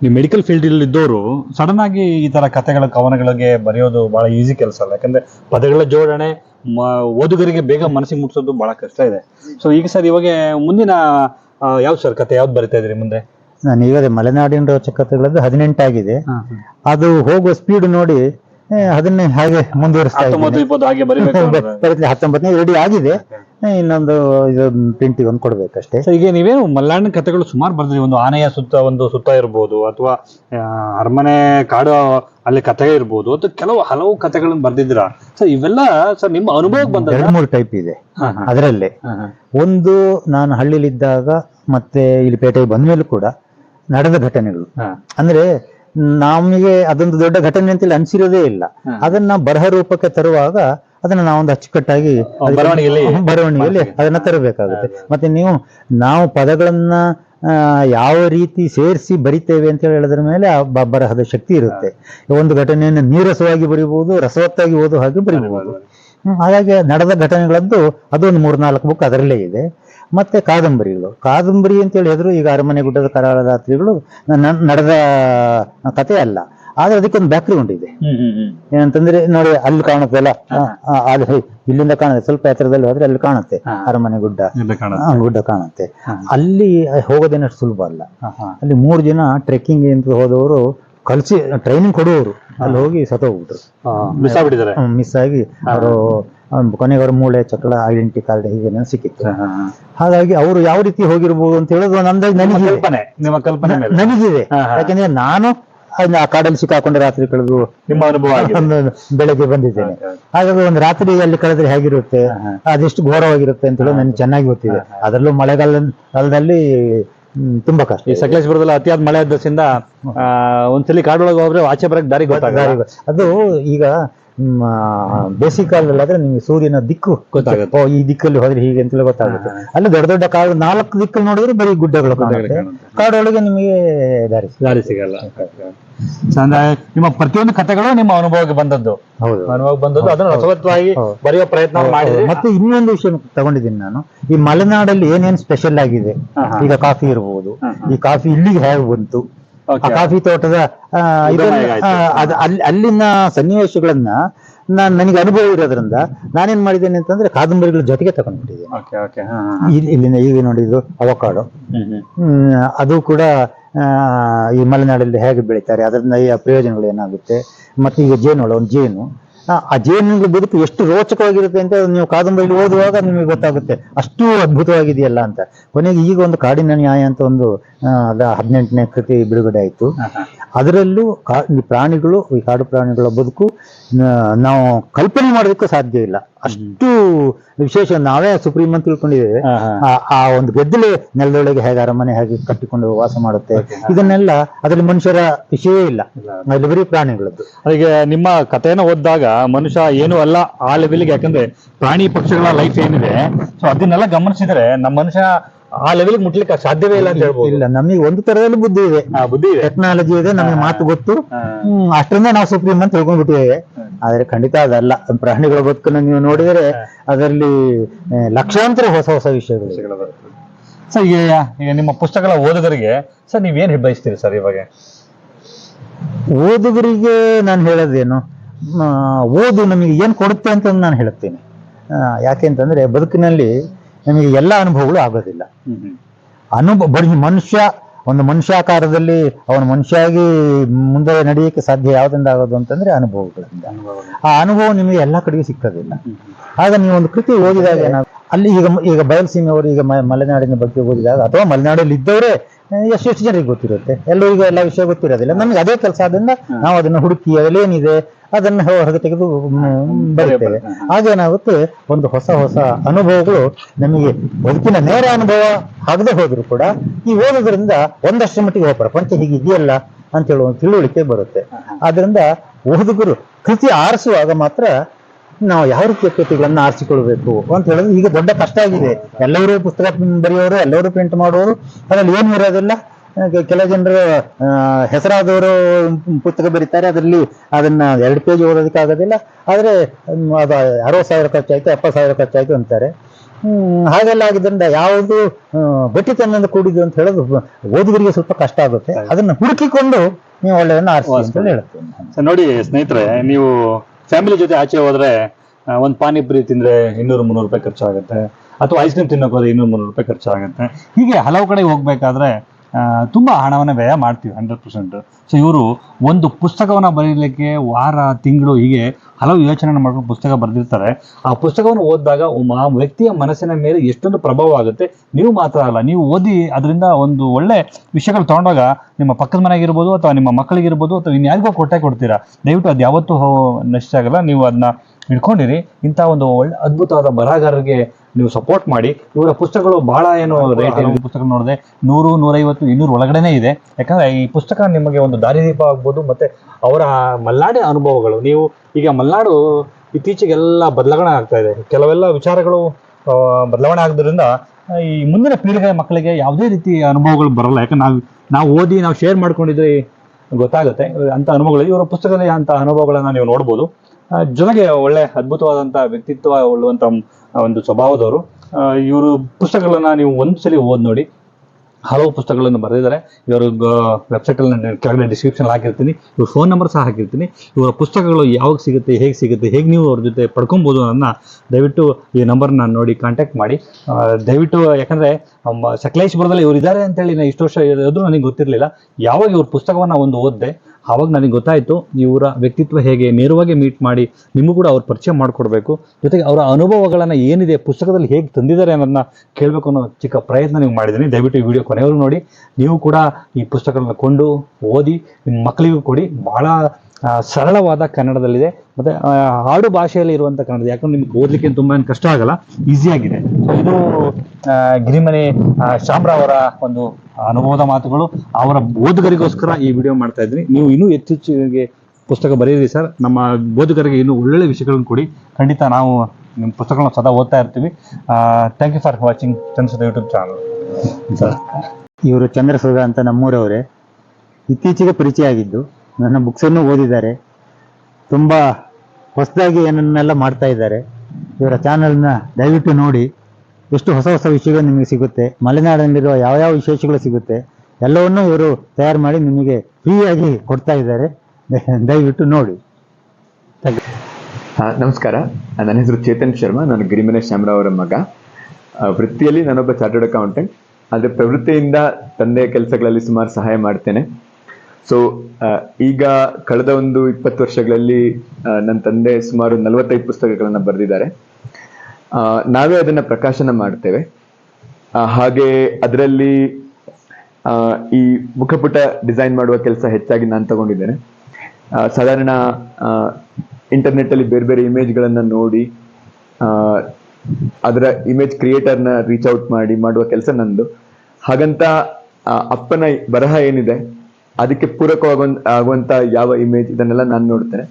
[SPEAKER 1] ನೀವು ಮೆಡಿಕಲ್ ಫೀಲ್ಡ್ ಇದ್ದವರು ಸಡನ್ ಆಗಿ ಈ ತರ ಕಥೆಗಳ ಕವನಗಳಿಗೆ ಬರೆಯೋದು ಬಹಳ ಈಸಿ ಕೆಲಸ ಅಲ್ಲ. ಯಾಕಂದ್ರೆ ಪದಗಳ ಜೋಡಣೆ ಮ- ಓದುಗರಿಗೆ ಬೇಗ ಮನಸ್ಸಿಗೆ ಮುಟ್ಸೋದು ಬಹಳ ಕಷ್ಟ ಇದೆ. ಸೊ ಈಗ ಸರ್ ಇವಾಗ ಮುಂದಿನ ಯಾವ್ದು ಸರ್ ಕತೆ ಯಾವ್ದು ಬರಿತಾ ಇದ್ರಿ ಮುಂದೆ?
[SPEAKER 2] ನಾನು ಈಗ ಅದೇ ಮಲೆನಾಡಿನ ರೋಚಕತೆಗಳದ್ದು ಹದಿನೆಂಟಾಗಿದೆ ಅದು ಹೋಗುವ ಸ್ಪೀಡ್ ನೋಡಿ ಅದನ್ನೇ ಹಾಗೆ ಮುಂದುವರಿಸ್ತಾ ಇದ್ದೀನಿ. ಹತ್ತೊಂಬತ್ತನೇ ರೆಡಿ ಆಗಿದೆ. ಇನ್ನೊಂದು ಇದು ಪ್ರಿಂಟ್ ಒಂದು ಕೊಡ್ಬೇಕಷ್ಟೇ.
[SPEAKER 1] ಈಗ ನೀವೇನು ಮಲ್ನಾಡಿನ ಕಥೆಗಳು ಸುಮಾರು ಬರ್ದ್ರಿ ಒಂದು ಆನೆಯ ಸುತ್ತ ಒಂದು ಸುತ್ತ ಇರ್ಬೋದು ಅಥವಾ ಅರಮನೆ ಕಾಡು ಅಲ್ಲಿ ಕಥೆ ಇರ್ಬೋದು ಅಥವಾ ಕೆಲವು ಹಲವು ಕಥೆಗಳನ್ನು ಬರ್ದಿದ್ರ ಸೊ ಇವೆಲ್ಲ ಸರ್ ನಿಮ್ಮ ಅನುಭವಕ್ಕೆ ಬಂದ
[SPEAKER 2] ಎರಡು ಮೂರು ಟೈಪ್ ಇದೆ. ಅದರಲ್ಲೇ ಒಂದು ನಾನು ಹಳ್ಳಿಲಿದ್ದಾಗ ಮತ್ತೆ ಇಲ್ಲಿ ಪೇಟೆಗೆ ಬಂದ ಮೇಲೂ ಕೂಡ ನಡೆದ ಘಟನೆಗಳು. ಅಂದ್ರೆ ನಮಗೆ ಅದೊಂದು ದೊಡ್ಡ ಘಟನೆ ಅಂತೇಳಿ ಅನ್ಸಿರೋದೇ ಇಲ್ಲ. ಅದನ್ನ ಬರಹ ರೂಪಕ್ಕೆ ತರುವಾಗ ಅದನ್ನ ನಾವೊಂದು ಅಚ್ಚುಕಟ್ಟಾಗಿ
[SPEAKER 1] ಬರವಣಿಗೆಯಲ್ಲಿ
[SPEAKER 2] ಅದನ್ನ ತರಬೇಕಾಗುತ್ತೆ. ಮತ್ತೆ ನೀವು ನಾವು ಪದಗಳನ್ನ ಯಾವ ರೀತಿ ಸೇರಿಸಿ ಬರಿತೇವೆ ಅಂತ ಹೇಳಿದ್ರ ಮೇಲೆ ಆ ಬರಹದ ಶಕ್ತಿ ಇರುತ್ತೆ. ಒಂದು ಘಟನೆಯನ್ನು ನೀರಸವಾಗಿ ಬರಿಬಹುದು ರಸವತ್ತಾಗಿ ಓದೋ ಹಾಗೆ ಬರಿಬಹುದು ಹಾಗಾಗಿ ನಡೆದ ಘಟನೆಗಳದ್ದು ಅದೊಂದು ಮೂರ್ನಾಲ್ಕು ಬುಕ್ ಅದರಲ್ಲೇ ಇದೆ. ಮತ್ತೆ ಕಾದಂಬರಿಗಳು. ಕಾದಂಬರಿ ಅಂತೇಳಿ ಹೇಳಿದ್ರು ಈಗ ಅರಮನೆ ಗುಡ್ಡದ ಕರಾಳ ರಾತ್ರಿಗಳು ನಡೆದ ಕಥೆ ಅಲ್ಲ. ಆದ್ರೆ ಅದಕ್ಕೊಂದು ಬ್ಯಾಕ್ಗ್ರೌಂಡ್ ಇದೆ. ಏನಂತಂದ್ರೆ ನೋಡಿ ಅಲ್ಲಿ ಕಾಣುತ್ತೆ ಅಲ್ಲ? ಇಲ್ಲಿಂದ ಕಾಣುತ್ತೆ. ಸ್ವಲ್ಪ ಎತ್ತರದಲ್ಲಿ ಹೋದ್ರೆ ಅಲ್ಲಿ ಕಾಣುತ್ತೆ. ಅರಮನೆ ಗುಡ್ಡ. ಗುಡ್ಡ ಕಾಣುತ್ತೆ. ಅಲ್ಲಿ ಹೋಗೋದೇನಷ್ಟು ಸುಲಭ ಅಲ್ಲ. ಅಲ್ಲಿ ಮೂರು ಜನ ಟ್ರೆಕ್ಕಿಂಗ್ ಅಂತ ಹೋದವರು ಕಲ್ಸಿ ಟ್ರೈನಿಂಗ್ ಕೊಡುವವರು. ಅಲ್ಲಿ ಹೋಗಿ ಸತ್ತೋಗ್ಬಿಟ್ರು.
[SPEAKER 1] ಹೋಗ್ಬಿಟ್ರು
[SPEAKER 2] ಮಿಸ್ ಆಗಿ ಅವರು ಕೊನೆಗೆ ಅವ್ರ ಮೂಳೆ ಚಕ್ರ ಐಡೆಂಟಿ ಕಾರ್ಡ್ ಹೀಗೆ ಸಿಕ್ಕಿತ್ತು. ಹಾಗಾಗಿ ಅವರು ಯಾವ ರೀತಿ ಹೋಗಿರ್ಬೋದು ಅಂತ ಹೇಳೋದು
[SPEAKER 1] ನಿಮ್ಮ
[SPEAKER 2] ನನಗೆ
[SPEAKER 1] ಕಲ್ಪನೆ ನಿಮ್ಮ ಕಲ್ಪನೆ
[SPEAKER 2] ನನಗಿದೆ. ಯಾಕಂದ್ರೆ ನಾನು ಆ ಕಾಡಲ್ಲಿ ಸಿಕ್ಕಾಕೊಂಡು ರಾತ್ರಿ ಕಳೆದು
[SPEAKER 1] ನಿಮ್ಮ ಅನುಭವ
[SPEAKER 2] ಬೆಳಗ್ಗೆ ಬಂದಿದ್ದೇನೆ. ಹಾಗಾಗಿ ಒಂದು ರಾತ್ರಿ ಅಲ್ಲಿ ಕಳೆದ್ರೆ ಹೇಗಿರುತ್ತೆ? ಅದೆಷ್ಟು ಘೋರವಾಗಿರುತ್ತೆ ಅಂತ ಹೇಳಿ ನನಗೆ ಚೆನ್ನಾಗಿ ಗೊತ್ತಿದೆ. ಅದರಲ್ಲೂ ಮಳೆಗಾಲದಲ್ಲಿ ತುಂಬಾ ಕಷ್ಟ.
[SPEAKER 1] ಈ ಸಕಲೇಶ್ಪುರದಲ್ಲಿ ಅತಿಯಾದ ಮಳೆ ಆದ್ದರಿಂದ ಆ, ಒಂದ್ಸಲಿ ಕಾಡೊಳಗೆ ಹೋದ್ರೆ ಆಚೆ ಬರಕ್ ದಾರಿ ಗೊತ್ತಾಗಲ್ಲ.
[SPEAKER 2] ಅದು ಈಗ ಕಾಲದಲ್ಲಿ ಆದ್ರೆ ನಿಮಗೆ ಸೂರ್ಯನ ದಿಕ್ಕು
[SPEAKER 1] ಗೊತ್ತಾಗುತ್ತೆ.
[SPEAKER 2] ಈ ದಿಕ್ಕಲ್ಲಿ ಹೋದ್ರೆ ಹೀಗೆ ಅಂತ ಗೊತ್ತಾಗುತ್ತೆ. ಅಲ್ಲಿ ದೊಡ್ಡ ದೊಡ್ಡ ಕಾಡು ನಾಲ್ಕು ದಿಕ್ಕಲ್ಲಿ ನೋಡಿದ್ರೆ ಬರೀ ಗುಡ್ಡಗಳು ಕಾಣುತ್ತೆ. ಕಾಡೊಳಗೆ ನಿಮಗೆ ದಾರಿ
[SPEAKER 1] ದಾರಿ ಸಿಗಲ್ಲ. ಅಂದ್ರೆ ನಿಮ್ಮ ಪ್ರತಿಯೊಂದು ಕಥೆಗಳು ನಿಮ್ಮ ಅನುಭವಕ್ಕೆ ಬಂದದ್ದು.
[SPEAKER 2] ಹೌದು.
[SPEAKER 1] ಅನುಭವಕ್ಕೆ ಬಂದದ್ದು ಅದನ್ನ ರಸವತ್ತವಾಗಿ
[SPEAKER 2] ಬರೆಯುವ
[SPEAKER 1] ಬರೆಯೋ ಪ್ರಯತ್ನ ಮಾಡಿದ್ರಿ.
[SPEAKER 2] ಮತ್ತೆ ಇನ್ನೊಂದು ವಿಷಯ ತಗೊಂಡಿದ್ದೀನಿ ನಾನು. ಈ ಮಲೆನಾಡಲ್ಲಿ ಏನೇನ್ ಸ್ಪೆಷಲ್ ಆಗಿದೆ. ಈಗ ಕಾಫಿ ಇರಬಹುದು ಈ ಕಾಫಿ ಇಲ್ಲಿಗೆ ಹೇಗೆ ಬಂತು?
[SPEAKER 1] Okay.
[SPEAKER 2] ಕಾಫಿ ತೋಟದ ಆ? ಆ, ಅಲ್ಲಿನ ಸನ್ನಿವೇಶಗಳನ್ನ ನಾನ್ ನನಗೆ ಅನುಭವ ಇರೋದ್ರಿಂದ ನಾನೇನ್ ಮಾಡಿದ್ದೇನೆ ಅಂತಂದ್ರೆ ಕಾದಂಬರಿಗಳ ಜೊತೆಗೆ ತಗೊಂಡ್ಬಿಟ್ಟಿದ್ದೇನೆ. ಇಲ್ಲಿನ ಈಗ ನೋಡಿದ್ದು ಅವಕಾಡು. ಅದು ಕೂಡ ಆ, ಈ ಮಲೆನಾಡಲ್ಲಿ ಹೇಗೆ ಬೆಳಿತಾರೆ ಅದರಿಂದ ಪ್ರಯೋಜನಗಳು ಏನಾಗುತ್ತೆ? ಮತ್ತೆ ಈಗ ಜೇನುಳ ಒಂದು ಜೇನು. ಆ, ಜೇನುಗಳ ಬದುಕು ಎಷ್ಟು ರೋಚಕವಾಗಿರುತ್ತೆ ಅಂತ ನೀವು ಕಾದಂಬರಿ ಓದುವಾಗ ನಿಮಗೆ ಗೊತ್ತಾಗುತ್ತೆ. ಅಷ್ಟು ಅದ್ಭುತವಾಗಿದೆಯಲ್ಲ ಅಂತ. ಕೊನೆಗೆ ಈಗ ಒಂದು ಕಾಡಿನ ನ್ಯಾಯ ಅಂತ ಒಂದು ಹದಿನೆಂಟನೇ ಕೃತಿ ಬಿಡುಗಡೆ ಆಯಿತು. ಅದರಲ್ಲೂ ಕಾ ಈ ಪ್ರಾಣಿಗಳು ಈ ಕಾಡು ಪ್ರಾಣಿಗಳ ಬದುಕು ನಾವು ಕಲ್ಪನೆ ಮಾಡೋದಕ್ಕೂ ಸಾಧ್ಯ ಇಲ್ಲ. ಅಷ್ಟು ವಿಶೇಷ ನಾವೇ ಸುಪ್ರೀಂ ಅಂತ ತಿಳ್ಕೊಂಡಿದ್ದೇವೆ. ಆ ಒಂದು ಗದ್ದಲೆ ನೆಲದೊಳಗೆ ಹೇಗೆ ಅರಮನೆ ಹೇಗೆ ಕಟ್ಟಿಕೊಂಡು ವಾಸ ಮಾಡುತ್ತೆ ಇದನ್ನೆಲ್ಲ ಅದರಲ್ಲಿ ಮನುಷ್ಯರ ವಿಷಯವೇ ಇಲ್ಲ. ಅಲ್ಲಿ ಬರೀ ಪ್ರಾಣಿಗಳದ್ದು.
[SPEAKER 1] ಅದಕ್ಕೆ ನಿಮ್ಮ ಕಥೆಯನ್ನು ಓದಿದಾಗ ಮನುಷ್ಯ ಏನು ಅಲ್ಲ ಆ ಲೆವೆಲ್ಗೆ ಯಾಕಂದ್ರೆ ಪ್ರಾಣಿ ಪಕ್ಷಿಗಳ ಲೈಫ್ ಏನಿದೆ ಸೊ ಅದನ್ನೆಲ್ಲ ಗಮನಿಸಿದ್ರೆ ನಮ್ಮ ಮನುಷ್ಯ ಆ ಲೆವೆಲ್ ಮುಟ್ಲಿಕ್ಕೆ ಸಾಧ್ಯವೇ ಇಲ್ಲ ಅಂತ ಹೇಳ್ಬೋದು.
[SPEAKER 2] ಇಲ್ಲ ನಮಗೆ ಒಂದು ತರದಲ್ಲಿ ಬುದ್ಧಿ ಇದೆ.
[SPEAKER 1] ಆ, ಬುದ್ಧಿ ಇದೆ.
[SPEAKER 2] ಟೆಕ್ನಾಲಜಿ ಇದೆ ನಮಗೆ ಮಾತು ಗೊತ್ತು. ಹ್ಮ್, ಅಷ್ಟರಿಂದ ನಾವು ಸುಪ್ರೀಂ ಅಂತ ತಿಳ್ಕೊಂಡ್ಬಿಟ್ಟಿದ್ದೇವೆ ಆದ್ರೆ ಖಂಡಿತ ಅದಲ್ಲ. ಪ್ರಾಣಿಗಳ ಬದುಕನ್ನು ನೀವು ನೋಡಿದರೆ ಅದರಲ್ಲಿ ಆ, ಲಕ್ಷಾಂತರ ಹೊಸ ಹೊಸ ವಿಷಯಗಳು.
[SPEAKER 1] ಸರ್ ಈಗ ಈಗ ನಿಮ್ಮ ಪುಸ್ತಕಗಳ ಓದುಗರಿಗೆ ಸರ್ ನೀವೇನ್ ಬಯಸ್ತೀರಿ ಸರ್ ಇವಾಗ?
[SPEAKER 2] ಓದುಗರಿಗೆ ನಾನು ಹೇಳೋದೇನು ಮ, ಓದು ನಮಗೆ ಏನು ಕೊಡುತ್ತೆ ಅಂತ ನಾನು ಹೇಳುತ್ತೇನೆ. ಆ, ಯಾಕೆ ಅಂತಂದ್ರೆ ಬದುಕಿನಲ್ಲಿ ನಮಗೆ ಎಲ್ಲ ಅನುಭವಗಳು ಆಗೋದಿಲ್ಲ. ಅನುಭವ ಬರೀ ಮನುಷ್ಯ ಒಂದು ಮನುಷ್ಯಾಕಾರದಲ್ಲಿ ಅವನ ಮನುಷ್ಯಾಗಿ ಮುಂದೆ ನಡೆಯಕ್ಕೆ ಸಾಧ್ಯ ಯಾವ್ದಿಂದ ಆಗೋದು ಅಂತಂದ್ರೆ ಅನುಭವಗಳಿಂದ. ಆ ಅನುಭವ ನಿಮಗೆ ಎಲ್ಲ ಕಡೆಗೂ ಸಿಕ್ಕೋದಿಲ್ಲ ಆಗ ನೀವು ಒಂದು ಕೃತಿ ಓದಿದಾಗ ಅಲ್ಲಿ ಈಗ ಈಗ ಬಯಲುಸೀಮೆಯವರು ಈಗ ಮ- ಮಲೆನಾಡಿನ ಬಗ್ಗೆ ಓದಿದಾಗ ಅಥವಾ ಮಲೆನಾಡಲ್ಲಿ ಇದ್ದವರೇ ಆ, ಎಷ್ಟೆಷ್ಟು ಜನರಿಗೆ ಗೊತ್ತಿರುತ್ತೆ? ಎಲ್ಲರಿಗೂ ಎಲ್ಲ ವಿಷಯ ಗೊತ್ತಿರೋದಿಲ್ಲ. ನಮಗೆ ಅದೇ ಕೆಲಸ ಆದ್ರಿಂದ ನಾವು ಅದನ್ನ ಹುಡುಕಿ ಅದೇನಿದೆ ಅದನ್ನ ಹೊರಗೆ ತೆಗೆದು ಬರುತ್ತೇವೆ ಆಗೇನಾಗುತ್ತೆ ಒಂದು ಹೊಸ ಹೊಸ ಅನುಭವಗಳು ನಮಗೆ ಬದುಕಿನ ನೇರ ಅನುಭವ ಆಗದೆ ಹೋದ್ರು ಕೂಡ ಈ ಓದೋದ್ರಿಂದ ಒಂದಷ್ಟು ಮಟ್ಟಿಗೆ ಪ್ರಪಂಚ ಹೀಗಿದೆಯಲ್ಲ ಅಂತ ಹೇಳುವ ಒಂದು ತಿಳುವಳಿಕೆ ಬರುತ್ತೆ. ಆದ್ರಿಂದ ಓದುಗರು ಕೃತಿ ಆರಿಸುವಾಗ ಮಾತ್ರ ನಾವು ಯಾವ ರೀತಿಯ ಕೃತಿಗಳನ್ನ ಆರಿಸಿಕೊಳ್ಬೇಕು ಅಂತ ಹೇಳಿದ್ರೆ ಈಗ ದೊಡ್ಡ ಕಷ್ಟ ಆಗಿದೆ. ಎಲ್ಲರೂ ಪುಸ್ತಕ ಬರೆಯೋರು ಎಲ್ಲರೂ ಪ್ರಿಂಟ್ ಮಾಡೋರು ಅದ್ರಲ್ಲಿ ಏನು ಇರೋದಿಲ್ಲ. ಕೆಲ ಕೆಲವು ಜನರು ಹೆಸರಾದವರು ಪುಸ್ತಕ ಬರೀತಾರೆ. ಅದರಲ್ಲಿ ಅದನ್ನ ಎರಡು ಪೇಜ್ ಓದೋದಕ್ಕೆ ಆಗೋದಿಲ್ಲ. ಆದರೆ ಅದು ಅರವತ್ತು ಸಾವಿರ ಖರ್ಚಾಯ್ತು ಎಪ್ಪತ್ತು ಸಾವಿರ ಖರ್ಚಾಯ್ತು ಅಂತಾರೆ. ಹ್ಮ್ ಹಾಗೆಲ್ಲ ಆಗಿದ್ದರಿಂದ ಯಾವುದು ಬಟ್ಟಿ ಗಟ್ಟಿತನದಿಂದ ಕೂಡಿದ್ದು ಅಂತ ಹೇಳೋದು ಓದುಗರಿಗೆ ಸ್ವಲ್ಪ ಕಷ್ಟ ಆಗುತ್ತೆ. ಅದನ್ನ ಹುಡುಕಿಕೊಂಡು ನೀವು ಒಳ್ಳೆಯದನ್ನ ಆರಿಸಿ ಅಂತ ಹೇಳುತ್ತೇನೆ
[SPEAKER 1] ಸರ್ ನೋಡಿ ಸ್ನೇಹಿತರೆ ನೀವು ಫ್ಯಾಮಿಲಿ ಜೊತೆ ಆಚೆ ಹೋದ್ರೆ ಒಂದು ಪಾನಿಪುರಿ ತಿಂದ್ರೆ ಇನ್ನೂರು ಮುನ್ನೂರು ರೂಪಾಯಿ ಖರ್ಚಾಗುತ್ತೆ. ಅಥವಾ ಐಸ್ ಕ್ರೀಮ್ ತಿನ್ನೋಕೆ ಹೋದ್ರೆ ಇನ್ನೂರು ಮುನ್ನೂರು ರೂಪಾಯಿ ಖರ್ಚಾಗುತ್ತೆ. ಹೀಗೆ ಹಲವು ಕಡೆ ಹೋಗ್ಬೇಕಾದ್ರೆ ತುಂಬಾ ಹಣವನ್ನು ವ್ಯಯ ಮಾಡ್ತೀವಿ ಹಂಡ್ರೆಡ್ ಪರ್ಸೆಂಟ್ ಸೊ ಇವರು ಒಂದು ಪುಸ್ತಕವನ್ನು ಬರೀಲಿಕ್ಕೆ ವಾರ, ತಿಂಗಳು ಹೀಗೆ ಹಲವು ಯೋಚನೆ ಮಾಡ್ಕೊಂಡು ಪುಸ್ತಕ ಬರೆದಿರ್ತಾರೆ. ಆ ಪುಸ್ತಕವನ್ನು ಓದಿದಾಗ ಆ ವ್ಯಕ್ತಿಯ ಮನಸ್ಸಿನ ಮೇಲೆ ಎಷ್ಟೊಂದು ಪ್ರಭಾವ ಆಗುತ್ತೆ, ನೀವು ಮಾತ್ರ ಅಲ್ಲ, ನೀವು ಓದಿ ಅದರಿಂದ ಒಂದು ಒಳ್ಳೆ ವಿಷಯಗಳು ತೊಗೊಂಡಾಗ ನಿಮ್ಮ ಪಕ್ಕದ ಮನೆಗಿರ್ಬೋದು ಅಥವಾ ನಿಮ್ಮ ಮಕ್ಕಳಿಗಿರ್ಬೋದು ಅಥವಾ ಇನ್ಯಾರಿಗೋ ಕೊಟ್ಟೆ ಕೊಡ್ತೀರಾ. ದಯವಿಟ್ಟು ಅದು ಯಾವತ್ತೂ ನಷ್ಟ ಆಗಲ್ಲ, ನೀವು ಅದನ್ನ ಇಟ್ಕೊಂಡಿರಿ ಇಂಥ ಒಂದು ಒಳ್ಳೆ ಅದ್ಭುತವಾದ ಬರಹಗಾರರಿಗೆ ನೀವು ಸಪೋರ್ಟ್ ಮಾಡಿ. ಇವರ ಪುಸ್ತಕಗಳು ಬಹಳ ಏನು ರೇಟ್ ಪುಸ್ತಕ ನೋಡಿದೆ ನೂರು ನೂರೈವತ್ತು ಇನ್ನೂರು ಒಳಗಡೆನೇ ಇದೆ. ಯಾಕಂದ್ರೆ ಈ ಪುಸ್ತಕ ನಿಮಗೆ ಒಂದು ದಾರಿದೀಪ ಆಗ್ಬೋದು ಮತ್ತೆ ಅವರ ಮಲ್ನಾಡಿನ ಅನುಭವಗಳು. ನೀವು ಈಗ ಮಲ್ನಾಡು ಇತ್ತೀಚೆಗೆಲ್ಲ ಬದಲಾವಣೆ ಆಗ್ತಾ ಇದೆ. ಕೆಲವೆಲ್ಲ ವಿಚಾರಗಳು ಬದಲಾವಣೆ ಆಗೋದ್ರಿಂದ ಈ ಮುಂದಿನ ಪೀಳಿಗೆ ಮಕ್ಕಳಿಗೆ ಯಾವುದೇ ರೀತಿ ಅನುಭವಗಳು ಬರಲ್ಲ. ಯಾಕಂದ್ರೆ ನಾವು ನಾವು ಓದಿ ನಾವು ಶೇರ್ ಮಾಡ್ಕೊಂಡಿದ್ರೆ ಗೊತ್ತಾಗುತ್ತೆ. ಅಂತ ಅನುಭವಗಳು ಇವರ ಪುಸ್ತಕದಲ್ಲಿ ಅಂತ ಅನುಭವಗಳನ್ನ ನೀವು ನೋಡ್ಬೋದು. ಜೊತೆಗೆ ಒಳ್ಳೆ ಅದ್ಭುತವಾದಂತ ವ್ಯಕ್ತಿತ್ವ ಉಳ್ಳುವಂತ ಒಂದು ಸ್ವಭಾವದವರು. ಇವರು ಪುಸ್ತಕಗಳನ್ನ ನೀವು ಒಂದ್ಸಲಿ ಓದ್ ನೋಡಿ. ಹಲವು ಪುಸ್ತಕಗಳನ್ನು ಬರೆದಿದ್ದಾರೆ. ಇವರ ವೆಬ್ಸೈಟ್ ಅಲ್ಲಿ ಕೆಳಗಡೆ ಡಿಸ್ಕ್ರಿಪ್ಷನ್ ಹಾಕಿರ್ತೀನಿ. ಇವ್ರ ಫೋನ್ ನಂಬರ್ ಸಹ ಹಾಕಿರ್ತೀನಿ. ಇವರ ಪುಸ್ತಕಗಳು ಯಾವಾಗ ಸಿಗುತ್ತೆ, ಹೇಗೆ ಸಿಗುತ್ತೆ, ಹೇಗೆ ನೀವು ಅವ್ರ ಜೊತೆ ಪಡ್ಕೊಬೋದು ಅನ್ನೋದನ್ನ ದಯವಿಟ್ಟು ಈ ನಂಬರ್ನ ನೋಡಿ ಕಾಂಟ್ಯಾಕ್ಟ್ ಮಾಡಿ. ದಯವಿಟ್ಟು ಯಾಕಂದ್ರೆ ಸಕಲೇಶ್ಪುರದಲ್ಲಿ ಇವ್ರು ಇದ್ದಾರೆ ಅಂತೇಳಿ ನಾನು ಇಷ್ಟು ವರ್ಷ ಇರೋದು ನನಗೆ ಗೊತ್ತಿರಲಿಲ್ಲ. ಯಾವಾಗ ಇವ್ರ ಪುಸ್ತಕವನ್ನ ಒಂದು ಓದಿದೆ ಆವಾಗ ನನಗೆ ಗೊತ್ತಾಯಿತು ಇವರ ವ್ಯಕ್ತಿತ್ವ ಹೇಗೆ, ನೇರವಾಗಿ ಮೀಟ್ ಮಾಡಿ ನಿಮಗೂ ಕೂಡ ಅವ್ರ ಪರಿಚಯ ಮಾಡಿಕೊಡ್ಬೇಕು. ಜೊತೆಗೆ ಅವರ ಅನುಭವಗಳನ್ನು ಏನಿದೆ, ಪುಸ್ತಕದಲ್ಲಿ ಹೇಗೆ ತಂದಿದ್ದಾರೆ ಅನ್ನೋದನ್ನ ಕೇಳಬೇಕು ಅನ್ನೋ ಚಿಕ್ಕ ಪ್ರಯತ್ನ ನೀವು ಮಾಡಿದ್ದೀನಿ. ದಯವಿಟ್ಟು ಈ ವಿಡಿಯೋ ಕೊನೆಯವರು ನೋಡಿ. ನೀವು ಕೂಡ ಈ ಪುಸ್ತಕಗಳನ್ನ ಕೊಂಡು ಓದಿ, ನಿಮ್ಮ ಮಕ್ಕಳಿಗೂ ಕೊಡಿ. ಬಹಳ ಸರಳವಾದ ಕನ್ನಡದಲ್ಲಿದೆ. ಮತ್ತೆ ಆಡು ಭಾಷೆಯಲ್ಲಿ ಇರುವಂಥ ಕನ್ನಡ, ಯಾಕಂದ್ರೆ ನಿಮ್ಗೆ ಓದಲಿಕ್ಕೆ ತುಂಬಾ ಕಷ್ಟ ಆಗಲ್ಲ ಈಸಿಯಾಗಿದೆ ಇದು ಗಿರಿಮನೆ ಶಾಮ್ರಾವರ ಶಾಮ್ರಾವ್ ಅವರ ಒಂದು ಅನುಭವದ ಮಾತುಗಳು ಅವರ ಬೋಧಕರಿಗೋಸ್ಕರ ಈ ವಿಡಿಯೋ ಮಾಡ್ತಾ ಇದ್ದೀನಿ. ನೀವು ಇನ್ನೂ ಹೆಚ್ಚೆಚ್ಚಿಗೆ ಪುಸ್ತಕ ಬರೀರಿ ಸರ್. ನಮ್ಮ ಬೋಧಕರಿಗೆ ಇನ್ನೂ ಒಳ್ಳೊಳ್ಳೆ ವಿಷಯಗಳನ್ನು ಕೊಡಿ. ಖಂಡಿತ ನಾವು ನಿಮ್ಮ ಪುಸ್ತಕಗಳನ್ನ ಸದಾ ಓದ್ತಾ ಇರ್ತೀವಿ. Thank you for watching Chandrasudha YouTube channel sir,
[SPEAKER 2] ಇವರು ಚಂದ್ರಸೂರ್ಯ ಅಂತ ನಮ್ಮೂರವರೇ. ಇತ್ತೀಚೆಗೆ ಪರಿಚಯ ಆಗಿದ್ದು, ನನ್ನ ಬುಕ್ಸನ್ನು ಓದಿದ್ದಾರೆ. ತುಂಬ ಹೊಸದಾಗಿ ಏನನ್ನೆಲ್ಲ ಮಾಡ್ತಾ ಇದ್ದಾರೆ. ಇವರ ಚಾನಲ್ನ ದಯವಿಟ್ಟು ನೋಡಿ. ಎಷ್ಟು ಹೊಸ ಹೊಸ ವಿಷಯಗಳು ನಿಮಗೆ ಸಿಗುತ್ತೆ ಮಲೆನಾಡಿನಲ್ಲಿರುವ ಯಾವ ಯಾವ ವಿಶೇಷಗಳು ಸಿಗುತ್ತೆ, ಎಲ್ಲವನ್ನೂ ಇವರು ತಯಾರು ಮಾಡಿ ನಿಮಗೆ ಫ್ರೀಯಾಗಿ ಕೊಡ್ತಾ ಇದ್ದಾರೆ. ದಯವಿಟ್ಟು ನೋಡಿ.
[SPEAKER 3] ನಮಸ್ಕಾರ. ನನ್ನ ಹೆಸರು ಚೇತನ್ ಶರ್ಮಾ, ನಾನು ಗಿರಿಮನೆ ಶ್ಯಾಮರಾವ್ ಅವರ ಮಗ. ವೃತ್ತಿಯಲ್ಲಿ ನಾನೊಬ್ಬ ಚಾರ್ಟರ್ಡ್ ಅಕೌಂಟೆಂಟ್, ಆದರೆ ಪ್ರವೃತ್ತಿಯಿಂದ ತಂದೆಯ ಕೆಲಸಗಳಲ್ಲಿ ಸುಮಾರು ಸಹಾಯ ಮಾಡ್ತೇನೆ. ಸೊ ಈಗ ಕಳೆದ ಒಂದು ಇಪ್ಪತ್ತು ವರ್ಷಗಳಲ್ಲಿ ನನ್ನ ತಂದೆ ಸುಮಾರು ನಲವತ್ತೈದು ಪುಸ್ತಕಗಳನ್ನು ಬರೆದಿದ್ದಾರೆ. ನಾವೇ ಅದನ್ನು ಪ್ರಕಾಶನ ಮಾಡ್ತೇವೆ. ಹಾಗೆ ಅದರಲ್ಲಿ ಈ ಮುಖಪುಟ ಡಿಸೈನ್ ಮಾಡುವ ಕೆಲಸ ಹೆಚ್ಚಾಗಿ ನಾನು ತಗೊಂಡಿದ್ದೇನೆ. ಸಾಧಾರಣ ಇಂಟರ್ನೆಟ್ ಅಲ್ಲಿ ಬೇರೆ ಬೇರೆ ಇಮೇಜ್ಗಳನ್ನು ನೋಡಿ ಅದರ ಇಮೇಜ್ ಕ್ರಿಯೇಟರ್ನ ರೀಚ್ ಔಟ್ ಮಾಡಿ ಮಾಡುವ ಕೆಲಸ ನಂದು. ಹಾಗಂತ ಅಪ್ಪನ ಬರಹ ಏನಿದೆ, ಅದಕ್ಕೆ ಪೂರಕವಾಗ, ಆಗುವಂತ ಯಾವ ಇಮೇಜ್ ಇದನ್ನೆಲ್ಲ ನಾನು ನೋಡ್ತೇನೆ.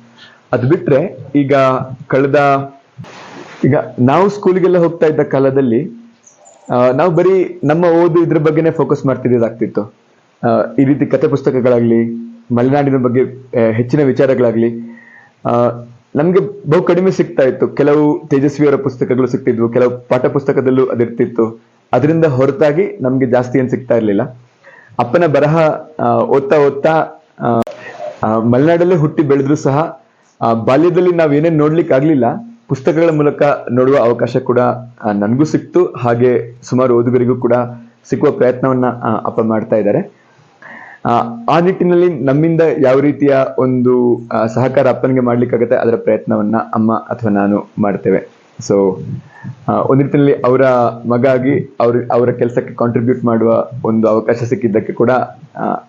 [SPEAKER 3] ಅದು ಬಿಟ್ರೆ ಈಗ ಕಳೆದ ಈಗ ನಾವು ಸ್ಕೂಲಿಗೆಲ್ಲ ಹೋಗ್ತಾ ಇದ್ದ ಕಾಲದಲ್ಲಿ ನಾವು ಬರೀ ನಮ್ಮ ಓದು ಇದ್ರ ಬಗ್ಗೆನೇ ಫೋಕಸ್ ಮಾಡ್ತಿದ್ದಾಗ್ತಿತ್ತು ಈ ರೀತಿ ಕಥೆ ಪುಸ್ತಕಗಳಾಗ್ಲಿ, ಮಲೆನಾಡಿನ ಬಗ್ಗೆ ಹೆಚ್ಚಿನ ವಿಚಾರಗಳಾಗ್ಲಿ ನಮ್ಗೆ ಬಹು ಕಡಿಮೆ ಸಿಗ್ತಾ ಇತ್ತು. ಕೆಲವು ತೇಜಸ್ವಿಯವರ ಪುಸ್ತಕಗಳು ಸಿಗ್ತಿದ್ವು, ಕೆಲವು ಪಾಠ ಪುಸ್ತಕದಲ್ಲೂ ಅದಿರ್ತಿತ್ತು ಅದರಿಂದ ಹೊರತಾಗಿ ನಮ್ಗೆ ಜಾಸ್ತಿ ಏನ್ ಸಿಗ್ತಾ ಇರಲಿಲ್ಲ. ಅಪ್ಪನ ಬರಹ ಓದ್ತಾ ಓದ್ತಾ ಮಲೆನಾಡಲ್ಲೇ ಹುಟ್ಟಿ ಬೆಳೆದ್ರು ಸಹ ಬಾಲ್ಯದಲ್ಲಿ ನಾವ್ ಏನೇನ್ ನೋಡ್ಲಿಕ್ಕೆ ಆಗ್ಲಿಲ್ಲ ಪುಸ್ತಕಗಳ ಮೂಲಕ ನೋಡುವ ಅವಕಾಶ ಕೂಡ ನನಗೂ ಸಿಕ್ತು. ಹಾಗೆ ಸುಮಾರು ಓದುಗರಿಗೂ ಕೂಡ ಸಿಕ್ಕುವ ಪ್ರಯತ್ನವನ್ನ ಅಪ್ಪ ಮಾಡ್ತಾ ಇದ್ದಾರೆ. ಆ, ನಿಟ್ಟಿನಲ್ಲಿ ನಮ್ಮಿಂದ ಯಾವ ರೀತಿಯ ಒಂದು ಸಹಕಾರ ಅಪ್ಪನಿಗೆ ಮಾಡ್ಲಿಕ್ಕಾಗತ್ತೆ ಅದರ ಪ್ರಯತ್ನವನ್ನ ಅಮ್ಮ ಅಥವಾ ನಾನು ಮಾಡ್ತೇವೆ. ಸೊ ಒಂದು ನಿಟ್ಟಿನಲ್ಲಿ ಅವರ ಮಗ ಆಗಿ ಅವ್ರ ಅವರ ಕೆಲಸಕ್ಕೆ ಕಾಂಟ್ರಿಬ್ಯೂಟ್ ಮಾಡುವ ಒಂದು ಅವಕಾಶ ಸಿಕ್ಕಿದ್ದಕ್ಕೆ ಕೂಡ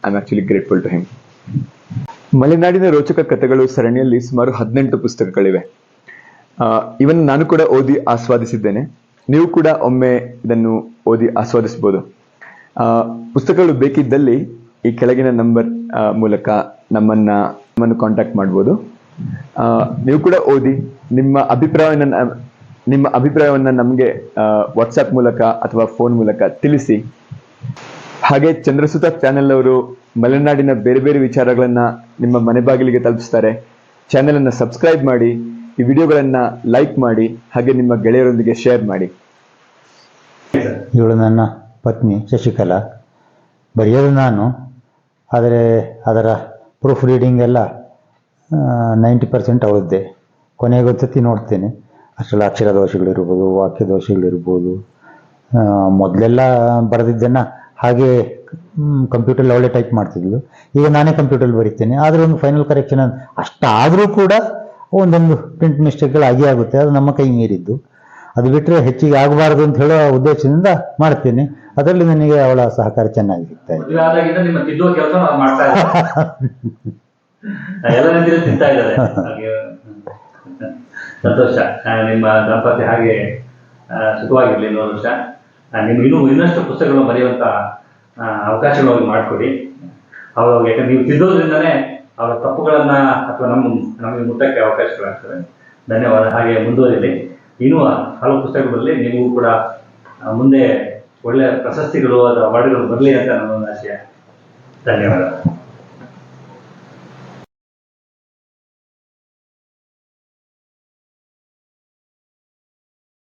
[SPEAKER 3] I am actually grateful to him ಮಲೆನಾಡಿನ ರೋಚಕ ಕಥೆಗಳು ಸರಣಿಯಲ್ಲಿ ಸುಮಾರು ಹದಿನೆಂಟು ಪುಸ್ತಕಗಳಿವೆ. ಇವನ್ ನಾನು ಕೂಡ ಓದಿ ಆಸ್ವಾದಿಸಿದ್ದೇನೆ. ನೀವು ಕೂಡ ಒಮ್ಮೆ ಇದನ್ನು ಓದಿ ಆಸ್ವಾದಿಸಬಹುದು ಪುಸ್ತಕಗಳು ಬೇಕಿದ್ದಲ್ಲಿ ಈ ಕೆಳಗಿನ ನಂಬರ್ ಮೂಲಕ ನಮ್ಮನ್ನ, ನಮ್ಮನ್ನು ಕಾಂಟ್ಯಾಕ್ಟ್ ಮಾಡ್ಬೋದು. ನೀವು ಕೂಡ ಓದಿ, ನಿಮ್ಮ ಅಭಿಪ್ರಾಯವನ್ನ ನಿಮ್ಮ ಅಭಿಪ್ರಾಯವನ್ನ ನಮಗೆ ವಾಟ್ಸಪ್ ಮೂಲಕ ಅಥವಾ ಫೋನ್ ಮೂಲಕ ತಿಳಿಸಿ. ಹಾಗೆ ಚಂದ್ರಸುತ ಚಾನೆಲ್ ಅವರು ಮಲೆನಾಡಿನ ಬೇರೆ ಬೇರೆ ವಿಚಾರಗಳನ್ನ ನಿಮ್ಮ ಮನೆ ಬಾಗಿಲಿಗೆ ತಲುಪಿಸ್ತಾರೆ. ಚಾನೆಲ್ ಅನ್ನು ಸಬ್ಸ್ಕ್ರೈಬ್ ಮಾಡಿ. ಈ ವಿಡಿಯೋಗಳನ್ನು ಲೈಕ್ ಮಾಡಿ, ಹಾಗೆ ನಿಮ್ಮ ಗೆಳೆಯರೊಂದಿಗೆ ಶೇರ್ ಮಾಡಿ.
[SPEAKER 2] ಇವಳು ನನ್ನ ಪತ್ನಿ ಶಶಿಕಲಾ. ಬರೆಯೋದು ನಾನು, ಆದರೆ ಅದರ ಪ್ರೂಫ್ ರೀಡಿಂಗ್ ಎಲ್ಲ ನೈಂಟಿ ಪರ್ಸೆಂಟ್ ಅವಳದ್ದೇ ಕೊನೆಗೆ ಸತಿ ನೋಡ್ತೇನೆ. ಅಷ್ಟೆಲ್ಲ ಅಕ್ಷರ ದೋಷಗಳಿರ್ಬೋದು, ವಾಕ್ಯ ದೋಷಗಳಿರ್ಬೋದು. ಮೊದಲೆಲ್ಲ ಬರೆದಿದ್ದನ್ನು ಹಾಗೆ ಕಂಪ್ಯೂಟರ್ ಅವಳೇ ಟೈಪ್ ಮಾಡ್ತಿದ್ಲು. ಈಗ ನಾನೇ ಕಂಪ್ಯೂಟರ್ ಬರೀತೇನೆ. ಆದರೆ ಒಂದು ಫೈನಲ್ ಕರೆಕ್ಷನ್ ಅಷ್ಟಾದರೂ ಕೂಡ ಒಂದೊಂದು ಪ್ರಿಂಟ್ ಮಿಸ್ಟೇಕ್ಗಳು ಆಗಿ ಆಗುತ್ತೆ. ಅದು ನಮ್ಮ ಕೈ ಮೀರಿದ್ದು. ಅದು ಬಿಟ್ಟರೆ ಹೆಚ್ಚಿಗೆ ಆಗಬಾರದು ಅಂತ ಹೇಳೋ ಉದ್ದೇಶದಿಂದ ಮಾಡ್ತೀನಿ. ಅದರಲ್ಲಿ ನನಗೆ ಅವಳ ಸಹಕಾರ ಚೆನ್ನಾಗಿ ಸಿಗ್ತಾ ಇದೆ.
[SPEAKER 1] ಸಂತೋಷ. ನಿಮ್ಮ ದಂಪತಿ ಹಾಗೆ ಸುಖವಾಗಿರಲಿ ಇನ್ನೊಂದು ವರ್ಷ. ನಿಮ್ಗೆ ಇನ್ನೂ ಇನ್ನಷ್ಟು ಪುಸ್ತಕಗಳು ಬರೆಯುವಂತ ಅವಕಾಶಗಳು ಮಾಡಿಕೊಡಿ. ಅವ್ರು ಯಾಕಂದ್ರೆ ನೀವು ತಿದ್ದೋದ್ರಿಂದನೇ ಅವರ ತಪ್ಪುಗಳನ್ನ ಅಥವಾ ನಮ್ಮ, ನಮಗೆ ಮುಟ್ಟಕ್ಕೆ ಅವಕಾಶಗಳಾಗ್ತವೆ. ಧನ್ಯವಾದ. ಹಾಗೆ ಮುಂದುವರಿಲಿ. ಇನ್ನೂ ಹಲವು ಪುಸ್ತಕಗಳಲ್ಲಿ ನಿಮಗೂ ಕೂಡ ಮುಂದೆ ಒಳ್ಳೆಯ ಪ್ರಶಸ್ತಿಗಳು ಅಥವಾ ಅವಾರ್ಡ್ಗಳು ಬರಲಿ ಅಂತ ನನ್ನ ಆಶಯ. ಧನ್ಯವಾದ.